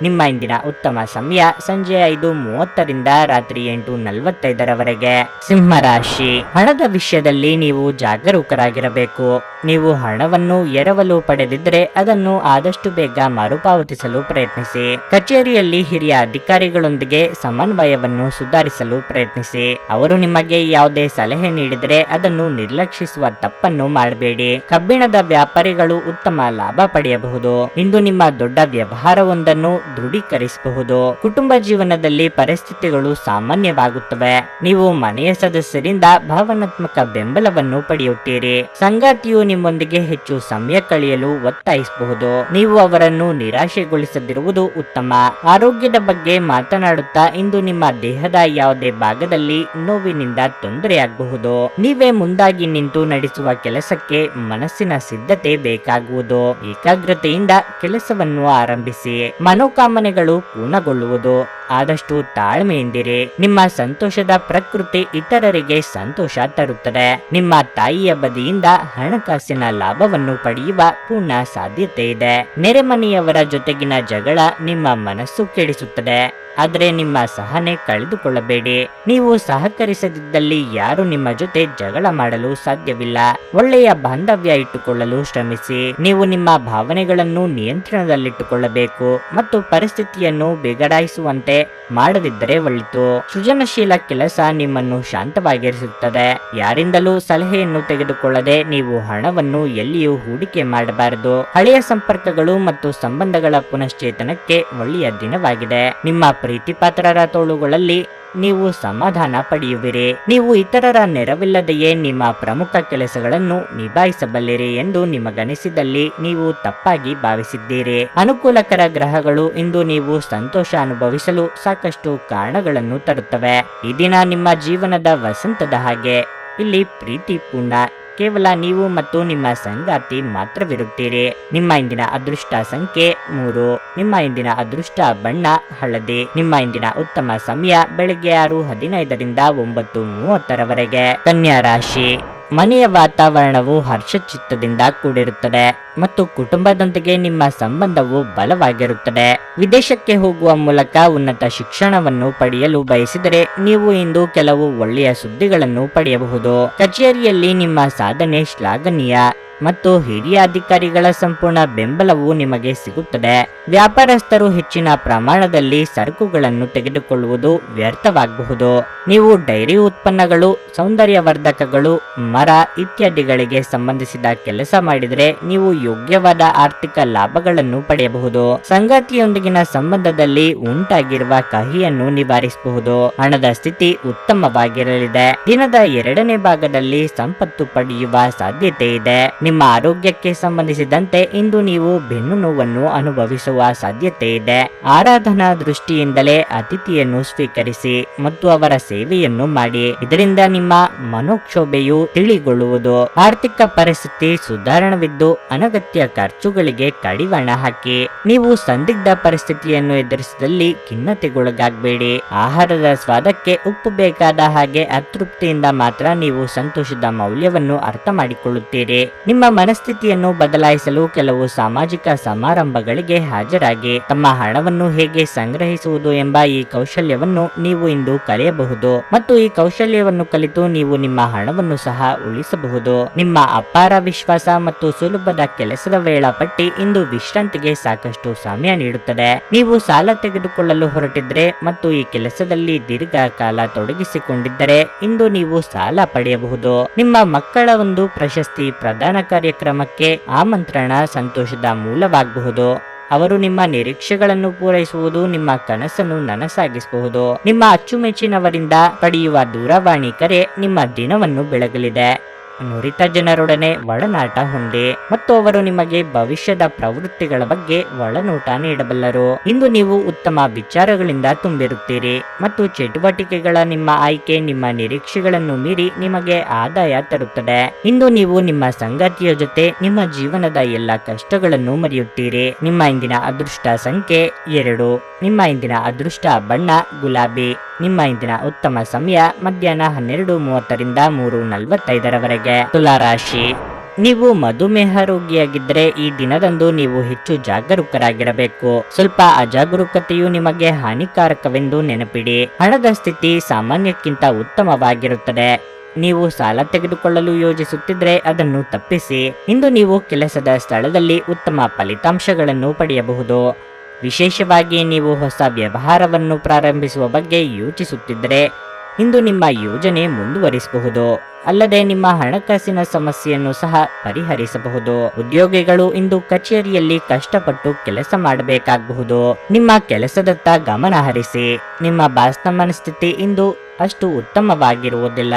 ನಿಮ್ಮ ಇಂದಿನ ಉತ್ತಮ ಸಮಯ ಸಂಜೆ ಐದು ಮೂವತ್ತರಿಂದ ರಾತ್ರಿ ಎಂಟು ನಲವತ್ತೈದರವರೆಗೆ. ಸಿಂಹರಾಶಿ. ಹಣದ ವಿಷಯದಲ್ಲಿ ನೀವು ಜಾಗರೂಕರಾಗಿರಬೇಕು. ನೀವು ಹಣವನ್ನು ಎರವಲು ಪಡೆದಿದ್ದರೆ ಅದನ್ನು ಆದಷ್ಟು ಬೇಗ ಮರುಪಾವತಿಸಲು ಪ್ರಯತ್ನಿಸಿ. ಕಚೇರಿಯಲ್ಲಿ ಹಿರಿಯ ಅಧಿಕಾರಿಗಳೊಂದಿಗೆ ಸಮನ್ವಯವನ್ನು ಸುಧಾರಿಸಲು ಪ್ರಯತ್ನಿಸಿ. ಅವರು ನಿಮಗೆ ಯಾವುದೇ ಸಲಹೆ ನೀಡಿದರೆ ಅದನ್ನು ನಿರ್ಲಕ್ಷಿಸುವ ತಪ್ಪನ್ನು ಮಾಡಬೇಡಿ. ಕಬ್ಬಿಣದ ವ್ಯಾಪಾರಿಗಳು ಉತ್ತಮ ಲಾಭ ಪಡೆಯಬಹುದು. ಇಂದು ನಿಮ್ಮ ದೊಡ್ಡ ವ್ಯವಹಾರವೊಂದನ್ನು ದೃಢೀಕರಿಸಬಹುದು. ಕುಟುಂಬ ಜೀವನದಲ್ಲಿ ಪರಿಸ್ಥಿತಿಗಳು ಸಾಮಾನ್ಯವಾಗುತ್ತವೆ. ನೀವು ಮನೆಯ ಸದಸ್ಯರಿಂದ ಭಾವನಾತ್ಮಕ ಬೆಂಬಲವನ್ನು ಪಡೆಯುತ್ತೀರಿ. ಸಂಗಾತಿಯು ನಿಮ್ಮೊಂದಿಗೆ ಹೆಚ್ಚು ಸಮಯ ಕಳೆಯಲು ಒತ್ತಾಯಿಸಬಹುದು. ನೀವು ಅವರನ್ನು ನಿರಾಶೆಗೊಳಿಸದಿರುವುದು ಉತ್ತಮ. ಆರೋಗ್ಯದ ಬಗ್ಗೆ ಮಾತನಾಡುತ್ತಾ ಇಂದು ನಿಮ್ಮ ದೇಹದ ಯಾವುದೇ ಭಾಗದಲ್ಲಿ ನೋವಿನಿಂದ ತೊಂದರೆಯಾಗಬಹುದು. ನೀವೇ ಮುಂದಾಗಿ ನಿಂತು ನಡೆಸುವ ಕೆಲಸಕ್ಕೆ ಮನಸ್ಸಿನ ಸಿದ್ಧತೆ ಬೇಕಾಗುವುದು. ಏಕಾಗ್ರತೆಯಿಂದ ಕೆಲಸವನ್ನು ಆರಂಭಿಸಿ. ಮನೋಕಾಮನೆಗಳು ಪೂರ್ಣಗೊಳ್ಳುವುದು. ಆದಷ್ಟು ತಾಳ್ಮೆಯಿಂದಿರಿ ನಿಮ್ಮ ಸಂತೋಷದ ಪ್ರಕೃತಿ ಇತರರಿಗೆ ಸಂತೋಷ ತರುತ್ತದೆ. ನಿಮ್ಮ ತಾಯಿಯ ಬದಿಯಿಂದ ಹಣಕಾಸಿನ ಲಾಭವನ್ನು ಪಡೆಯುವ ಪೂರ್ಣ ಸಾಧ್ಯತೆ ಇದೆ. ನೆರೆಮನೆಯವರ ಜೊತೆಗಿನ ಜಗಳ ನಿಮ್ಮ ಮನಸ್ಸು ಕೆಡಿಸುತ್ತದೆ. ಆದರೆ ನಿಮ್ಮ ಸಹನೆ ಕಳೆದುಕೊಳ್ಳಬೇಡಿ. ನೀವು ಸಹಕರಿಸದಿದ್ದಲ್ಲಿ ಯಾರು ನಿಮ್ಮ ಜೊತೆ ಜಗಳ ಮಾಡಲು ಸಾಧ್ಯವಿಲ್ಲ. ಒಳ್ಳೆಯ ಬಾಂಧವ್ಯ ಇಟ್ಟುಕೊಳ್ಳಲು ಶ್ರಮಿಸಿ. ನೀವು ನಿಮ್ಮ ಭಾವನೆಗಳನ್ನು ನಿಯಂತ್ರಣದಲ್ಲಿಟ್ಟುಕೊಳ್ಳಬೇಕು ಮತ್ತು ಪರಿಸ್ಥಿತಿಯನ್ನು ಬಿಗಡಾಯಿಸುವಂತೆ ಮಾಡದಿದ್ದರೆ ಒಳಿತು. ಸೃಜನಶೀಲ ಕೆಲಸ ನಿಮ್ಮನ್ನು ಶಾಂತವಾಗಿರಿಸುತ್ತದೆ. ಯಾರಿಂದಲೂ ಸಲಹೆಯನ್ನು ತೆಗೆದುಕೊಳ್ಳದೆ ನೀವು ಹಣವನ್ನು ಎಲ್ಲಿಯೂ ಹೂಡಿಕೆ ಮಾಡಬಾರದು. ಹಳೆಯ ಸಂಪರ್ಕಗಳು ಮತ್ತು ಸಂಬಂಧಗಳ ಪುನಶ್ಚೇತನಕ್ಕೆ ಒಳ್ಳೆಯ ದಿನವಾಗಿದೆ. ನಿಮ್ಮ ಪ್ರೀತಿಪಾತ್ರರ ತೋಳುಗಳಲ್ಲಿ ನೀವು ಸಮಾಧಾನ ಪಡೆಯುವಿರಿ. ನೀವು ಇತರರ ನೆರವಿಲ್ಲದೆಯೇ ನಿಮ್ಮ ಪ್ರಮುಖ ಕೆಲಸಗಳನ್ನು ನಿಭಾಯಿಸಬಲ್ಲಿರಿ ಎಂದು ನಿಮಗನಿಸಿದಲ್ಲಿ ನೀವು ತಪ್ಪಾಗಿ ಭಾವಿಸಿದ್ದೀರಿ. ಅನುಕೂಲಕರ ಗ್ರಹಗಳು ಇಂದು ನೀವು ಸಂತೋಷ ಅನುಭವಿಸಲು ಸಾಕಷ್ಟು ಕಾರಣಗಳನ್ನು ತರುತ್ತವೆ. ಈ ದಿನ ನಿಮ್ಮ ಜೀವನದ ವಸಂತದ ಹಾಗೆ. ಇಲ್ಲಿ ಪ್ರೀತಿಪೂರ್ಣ ಕೇವಲ ನೀವು ಮತ್ತು ನಿಮ್ಮ ಸಂಗಾತಿ ಮಾತ್ರವಿರುತ್ತೀರಿ. ನಿಮ್ಮ ಇಂದಿನ ಅದೃಷ್ಟ ಸಂಖ್ಯೆ ಮೂರು. ನಿಮ್ಮ ಇಂದಿನ ಅದೃಷ್ಟ ಬಣ್ಣ ಹಳದಿ. ನಿಮ್ಮ ಇಂದಿನ ಉತ್ತಮ ಸಮಯ ಬೆಳಿಗ್ಗೆ ಆರು ಹದಿನೈದರಿಂದ ಒಂಬತ್ತು ಮೂವತ್ತರವರೆಗೆ. ಕನ್ಯಾ ರಾಶಿ. ಮನೆಯ ವಾತಾವರಣವು ಹರ್ಷಚಿತ್ತದಿಂದ ಕೂಡಿರುತ್ತದೆ. ಮತ್ತು ಕುಟುಂಬದೊಂದಿಗೆ ನಿಮ್ಮ ಸಂಬಂಧವು ಬಲವಾಗಿರುತ್ತದೆ. ವಿದೇಶಕ್ಕೆ ಹೋಗುವ ಮೂಲಕ ಉನ್ನತ ಶಿಕ್ಷಣವನ್ನು ಪಡೆಯಲು ಬಯಸಿದರೆ ನೀವು ಇಂದು ಕೆಲವು ಒಳ್ಳೆಯ ಸುದ್ದಿಗಳನ್ನು ಪಡೆಯಬಹುದು. ಕಚೇರಿಯಲ್ಲಿ ನಿಮ್ಮ ಸಾಧನೆ ಶ್ಲಾಘನೀಯ ಮತ್ತು ಹಿರಿಯ ಅಧಿಕಾರಿಗಳ ಸಂಪೂರ್ಣ ಬೆಂಬಲವು ನಿಮಗೆ ಸಿಗುತ್ತದೆ. ವ್ಯಾಪಾರಸ್ಥರು ಹೆಚ್ಚಿನ ಪ್ರಮಾಣದಲ್ಲಿ ಸರಕುಗಳನ್ನು ತೆಗೆದುಕೊಳ್ಳುವುದು ವ್ಯರ್ಥವಾಗಬಹುದು. ನೀವು ಡೈರಿ ಉತ್ಪನ್ನಗಳು, ಸೌಂದರ್ಯವರ್ಧಕಗಳು, ಮರ ಇತ್ಯಾದಿಗಳಿಗೆ ಸಂಬಂಧಿಸಿದ ಕೆಲಸ ಮಾಡಿದರೆ ನೀವು ಯೋಗ್ಯವಾದ ಆರ್ಥಿಕ ಲಾಭಗಳನ್ನು ಪಡೆಯಬಹುದು. ಸಂಗಾತಿಯೊಂದಿಗಿನ ಸಂಬಂಧದಲ್ಲಿ ಉಂಟಾಗಿರುವ ಕಹಿಯನ್ನು ನಿವಾರಿಸಬಹುದು. ಹಣದ ಸ್ಥಿತಿ ಉತ್ತಮವಾಗಿರಲಿದೆ. ದಿನದ ಎರಡನೇ ಭಾಗದಲ್ಲಿ ಸಂಪತ್ತು ಪಡೆಯುವ ಸಾಧ್ಯತೆ ಇದೆ. ನಿಮ್ಮ ಆರೋಗ್ಯಕ್ಕೆ ಸಂಬಂಧಿಸಿದಂತೆ ಇಂದು ನೀವು ಬೆನ್ನು ನೋವನ್ನು ಅನುಭವಿಸುವ ಸಾಧ್ಯತೆ ಇದೆ. ಆರಾಧನಾ ದೃಷ್ಟಿಯಿಂದಲೇ ಅತಿಥಿಯನ್ನು ಸ್ವೀಕರಿಸಿ ಮತ್ತು ಅವರ ಸೇವೆಯನ್ನು ಮಾಡಿ. ಇದರಿಂದ ನಿಮ್ಮ ಮನೋಕ್ಷೋಭೆಯು ತಿಳಿಗೊಳ್ಳುವುದು. ಆರ್ಥಿಕ ಪರಿಸ್ಥಿತಿ ಸುಧಾರಣವಿದ್ದು ಅನಗತ್ಯ ಖರ್ಚುಗಳಿಗೆ ಕಡಿವಾಣ ಹಾಕಿ. ನೀವು ಸಂದಿಗ್ಧ ಪರಿಸ್ಥಿತಿಯನ್ನು ಎದುರಿಸಿದಲ್ಲಿ ಖಿನ್ನತೆಗೊಳಗಾಗಬೇಡಿ. ಆಹಾರದ ಸ್ವಾದಕ್ಕೆ ಉಪ್ಪು ಬೇಕಾದ ಹಾಗೆ ಅತೃಪ್ತಿಯಿಂದ ಮಾತ್ರ ನೀವು ಸಂತೋಷದ ಮೌಲ್ಯವನ್ನು ಅರ್ಥ ಮಾಡಿಕೊಳ್ಳುತ್ತೀರಿ. ನಿಮ್ಮ ಮನಸ್ಥಿತಿಯನ್ನು ಬದಲಾಯಿಸಲು ಕೆಲವು ಸಾಮಾಜಿಕ ಸಮಾರಂಭಗಳಿಗೆ ಹಾಜರಾಗಿ. ತಮ್ಮ ಹಣವನ್ನು ಹೇಗೆ ಸಂಗ್ರಹಿಸುವುದು ಎಂಬ ಈ ಕೌಶಲ್ಯವನ್ನು ನೀವು ಇಂದು ಕಲಿಯಬಹುದು. ಮತ್ತು ಈ ಕೌಶಲ್ಯವನ್ನು ಕಲಿತು ನೀವು ನಿಮ್ಮ ಹಣವನ್ನು ಸಹ ಉಳಿಸಬಹುದು. ನಿಮ್ಮ ಅಪಾರ ವಿಶ್ವಾಸ ಮತ್ತು ಸುಲಭದ ಕೆಲಸದ ವೇಳಾಪಟ್ಟಿ ಇಂದು ವಿಶ್ರಾಂತಿಗೆ ಸಾಕಷ್ಟು ಸಮಯ ನೀಡುತ್ತದೆ. ನೀವು ಸಾಲ ತೆಗೆದುಕೊಳ್ಳಲು ಹೊರಟಿದ್ರೆ ಮತ್ತು ಈ ಕೆಲಸದಲ್ಲಿ ದೀರ್ಘಕಾಲ ತೊಡಗಿಸಿಕೊಂಡಿದ್ದರೆ ಇಂದು ನೀವು ಸಾಲ ಪಡೆಯಬಹುದು. ನಿಮ್ಮ ಮಕ್ಕಳ ಒಂದು ಪ್ರಶಸ್ತಿ ಪ್ರದಾನ ಕಾರ್ಯಕ್ರಮಕ್ಕೆ ಆಮಂತ್ರಣ ಸಂತೋಷದ ಮೂಲವಾಗಬಹುದು. ಅವರು ನಿಮ್ಮ ನಿರೀಕ್ಷೆಗಳನ್ನು ಪೂರೈಸುವುದು, ನಿಮ್ಮ ಕನಸನ್ನು ನನಸಾಗಿಸಬಹುದು. ನಿಮ್ಮ ಅಚ್ಚುಮೆಚ್ಚಿನವರಿಂದ ಪಡೆಯುವ ದೂರವಾಣಿ ಕರೆ ನಿಮ್ಮ ದಿನವನ್ನು ಬೆಳಗಲಿದೆ. ನುರಿತ ಜನರೊಡನೆ ಒಳನಾಟ ಹೊಂದಿ ಮತ್ತು ಅವರು ನಿಮಗೆ ಭವಿಷ್ಯದ ಪ್ರವೃತ್ತಿಗಳ ಬಗ್ಗೆ ಒಳನೋಟ ನೀಡಬಲ್ಲರು. ಇಂದು ನೀವು ಉತ್ತಮ ವಿಚಾರಗಳಿಂದ ತುಂಬಿರುತ್ತೀರಿ ಮತ್ತು ಚಟುವಟಿಕೆಗಳ ನಿಮ್ಮ ಆಯ್ಕೆ, ನಿಮ್ಮ ನಿರೀಕ್ಷೆಗಳನ್ನು ಮೀರಿ ನಿಮಗೆ ಆದಾಯ ತರುತ್ತದೆ. ಇಂದು ನೀವು ನಿಮ್ಮ ಸಂಗಾತಿಯ ಜೊತೆ ನಿಮ್ಮ ಜೀವನದ ಎಲ್ಲ ಕಷ್ಟಗಳನ್ನು ಮರೆಯುತ್ತೀರಿ. ನಿಮ್ಮ ಇಂದಿನ ಅದೃಷ್ಟ ಸಂಖ್ಯೆ ಎರಡು. ನಿಮ್ಮ ಇಂದಿನ ಅದೃಷ್ಟ ಬಣ್ಣ ಗುಲಾಬಿ. ನಿಮ್ಮ ಇಂದಿನ ಉತ್ತಮ ಸಮಯ ಮಧ್ಯಾಹ್ನ ಹನ್ನೆರಡು ಮೂವತ್ತರಿಂದ ಮೂರು ನಲವತ್ತೈದರವರೆಗೆ. ತುಲಾರಾಶಿ ನೀವು ಮಧುಮೇಹ ರೋಗಿಯಾಗಿದ್ದರೆ ಈ ದಿನದಂದು ನೀವು ಹೆಚ್ಚು ಜಾಗರೂಕರಾಗಿರಬೇಕು. ಸ್ವಲ್ಪ ಅಜಾಗರೂಕತೆಯು ನಿಮಗೆ ಹಾನಿಕಾರಕವೆಂದು ನೆನಪಿಡಿ. ಹಣದ ಸ್ಥಿತಿ ಸಾಮಾನ್ಯಕ್ಕಿಂತ ಉತ್ತಮವಾಗಿರುತ್ತದೆ. ನೀವು ಸಾಲ ತೆಗೆದುಕೊಳ್ಳಲು ಯೋಜಿಸುತ್ತಿದ್ರೆ ಅದನ್ನು ತಪ್ಪಿಸಿ. ಇಂದು ನೀವು ಕೆಲಸದ ಸ್ಥಳದಲ್ಲಿ ಉತ್ತಮ ಫಲಿತಾಂಶಗಳನ್ನು ಪಡೆಯಬಹುದು. ವಿಶೇಷವಾಗಿ ನೀವು ಹೊಸ ವ್ಯವಹಾರವನ್ನು ಪ್ರಾರಂಭಿಸುವ ಬಗ್ಗೆ ಯೋಚಿಸುತ್ತಿದ್ದರೆ ಇಂದು ನಿಮ್ಮ ಯೋಜನೆ ಮುಂದುವರಿಸಬಹುದು. ಅಲ್ಲದೆ ನಿಮ್ಮ ಹಣಕಾಸಿನ ಸಮಸ್ಯೆಯನ್ನು ಸಹ ಪರಿಹರಿಸಬಹುದು. ಉದ್ಯೋಗಿಗಳು ಇಂದು ಕಚೇರಿಯಲ್ಲಿ ಕಷ್ಟಪಟ್ಟು ಕೆಲಸ ಮಾಡಬೇಕಾಗಬಹುದು. ನಿಮ್ಮ ಕೆಲಸದತ್ತ ಗಮನ ಹರಿಸಿ. ನಿಮ್ಮ ಬಾಸ್ನ ಮನಸ್ಥಿತಿ ಇಂದು ಅಷ್ಟು ಉತ್ತಮವಾಗಿರುವುದಿಲ್ಲ.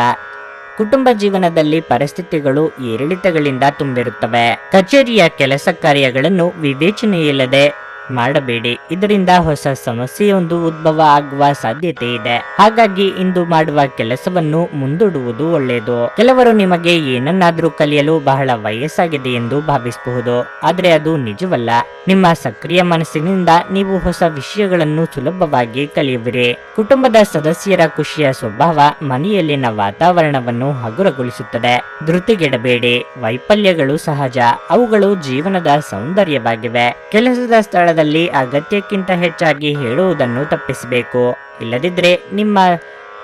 ಕುಟುಂಬ ಜೀವನದಲ್ಲಿ ಪರಿಸ್ಥಿತಿಗಳು ಏರಿಳಿತಗಳಿಂದ ತುಂಬಿರುತ್ತವೆ. ಕಚೇರಿಯ ಕೆಲಸ ಕಾರ್ಯಗಳನ್ನು ವಿವೇಚನೆಯಿಲ್ಲದೆ ಮಾಡಬೇಡಿ. ಇದರಿಂದ ಹೊಸ ಸಮಸ್ಯೆಯೊಂದು ಉದ್ಭವ ಆಗುವ ಸಾಧ್ಯತೆ ಇದೆ. ಹಾಗಾಗಿ ಇಂದು ಮಾಡುವ ಕೆಲಸವನ್ನು ಮುಂದೂಡುವುದು ಒಳ್ಳೆಯದು. ಕೆಲವರು ನಿಮಗೆ ಏನನ್ನಾದರೂ ಕಲಿಯಲು ಬಹಳ ವಯಸ್ಸಾಗಿದೆ ಎಂದು ಭಾವಿಸಬಹುದು. ಆದರೆ ಅದು ನಿಜವಲ್ಲ. ನಿಮ್ಮ ಸಕ್ರಿಯ ಮನಸ್ಸಿನಿಂದ ನೀವು ಹೊಸ ವಿಷಯಗಳನ್ನು ಸುಲಭವಾಗಿ ಕಲಿಯುವಿರಿ. ಕುಟುಂಬದ ಸದಸ್ಯರ ಖುಷಿಯ ಸ್ವಭಾವ ಮನೆಯಲ್ಲಿನ ವಾತಾವರಣವನ್ನು ಹಗುರಗೊಳಿಸುತ್ತದೆ. ಧೃತಿಗೆಡಬೇಡಿ. ವೈಫಲ್ಯಗಳು ಸಹಜ. ಅವುಗಳು ಜೀವನದ ಸೌಂದರ್ಯವಾಗಿವೆ. ಕೆಲಸದ ಸ್ಥಳದಲ್ಲಿ ಅಗತ್ಯಕ್ಕಿಂತ ಹೆಚ್ಚಾಗಿ ಹೇಳುವುದನ್ನು ತಪ್ಪಿಸಬೇಕು. ಇಲ್ಲದಿದ್ರೆ ನಿಮ್ಮ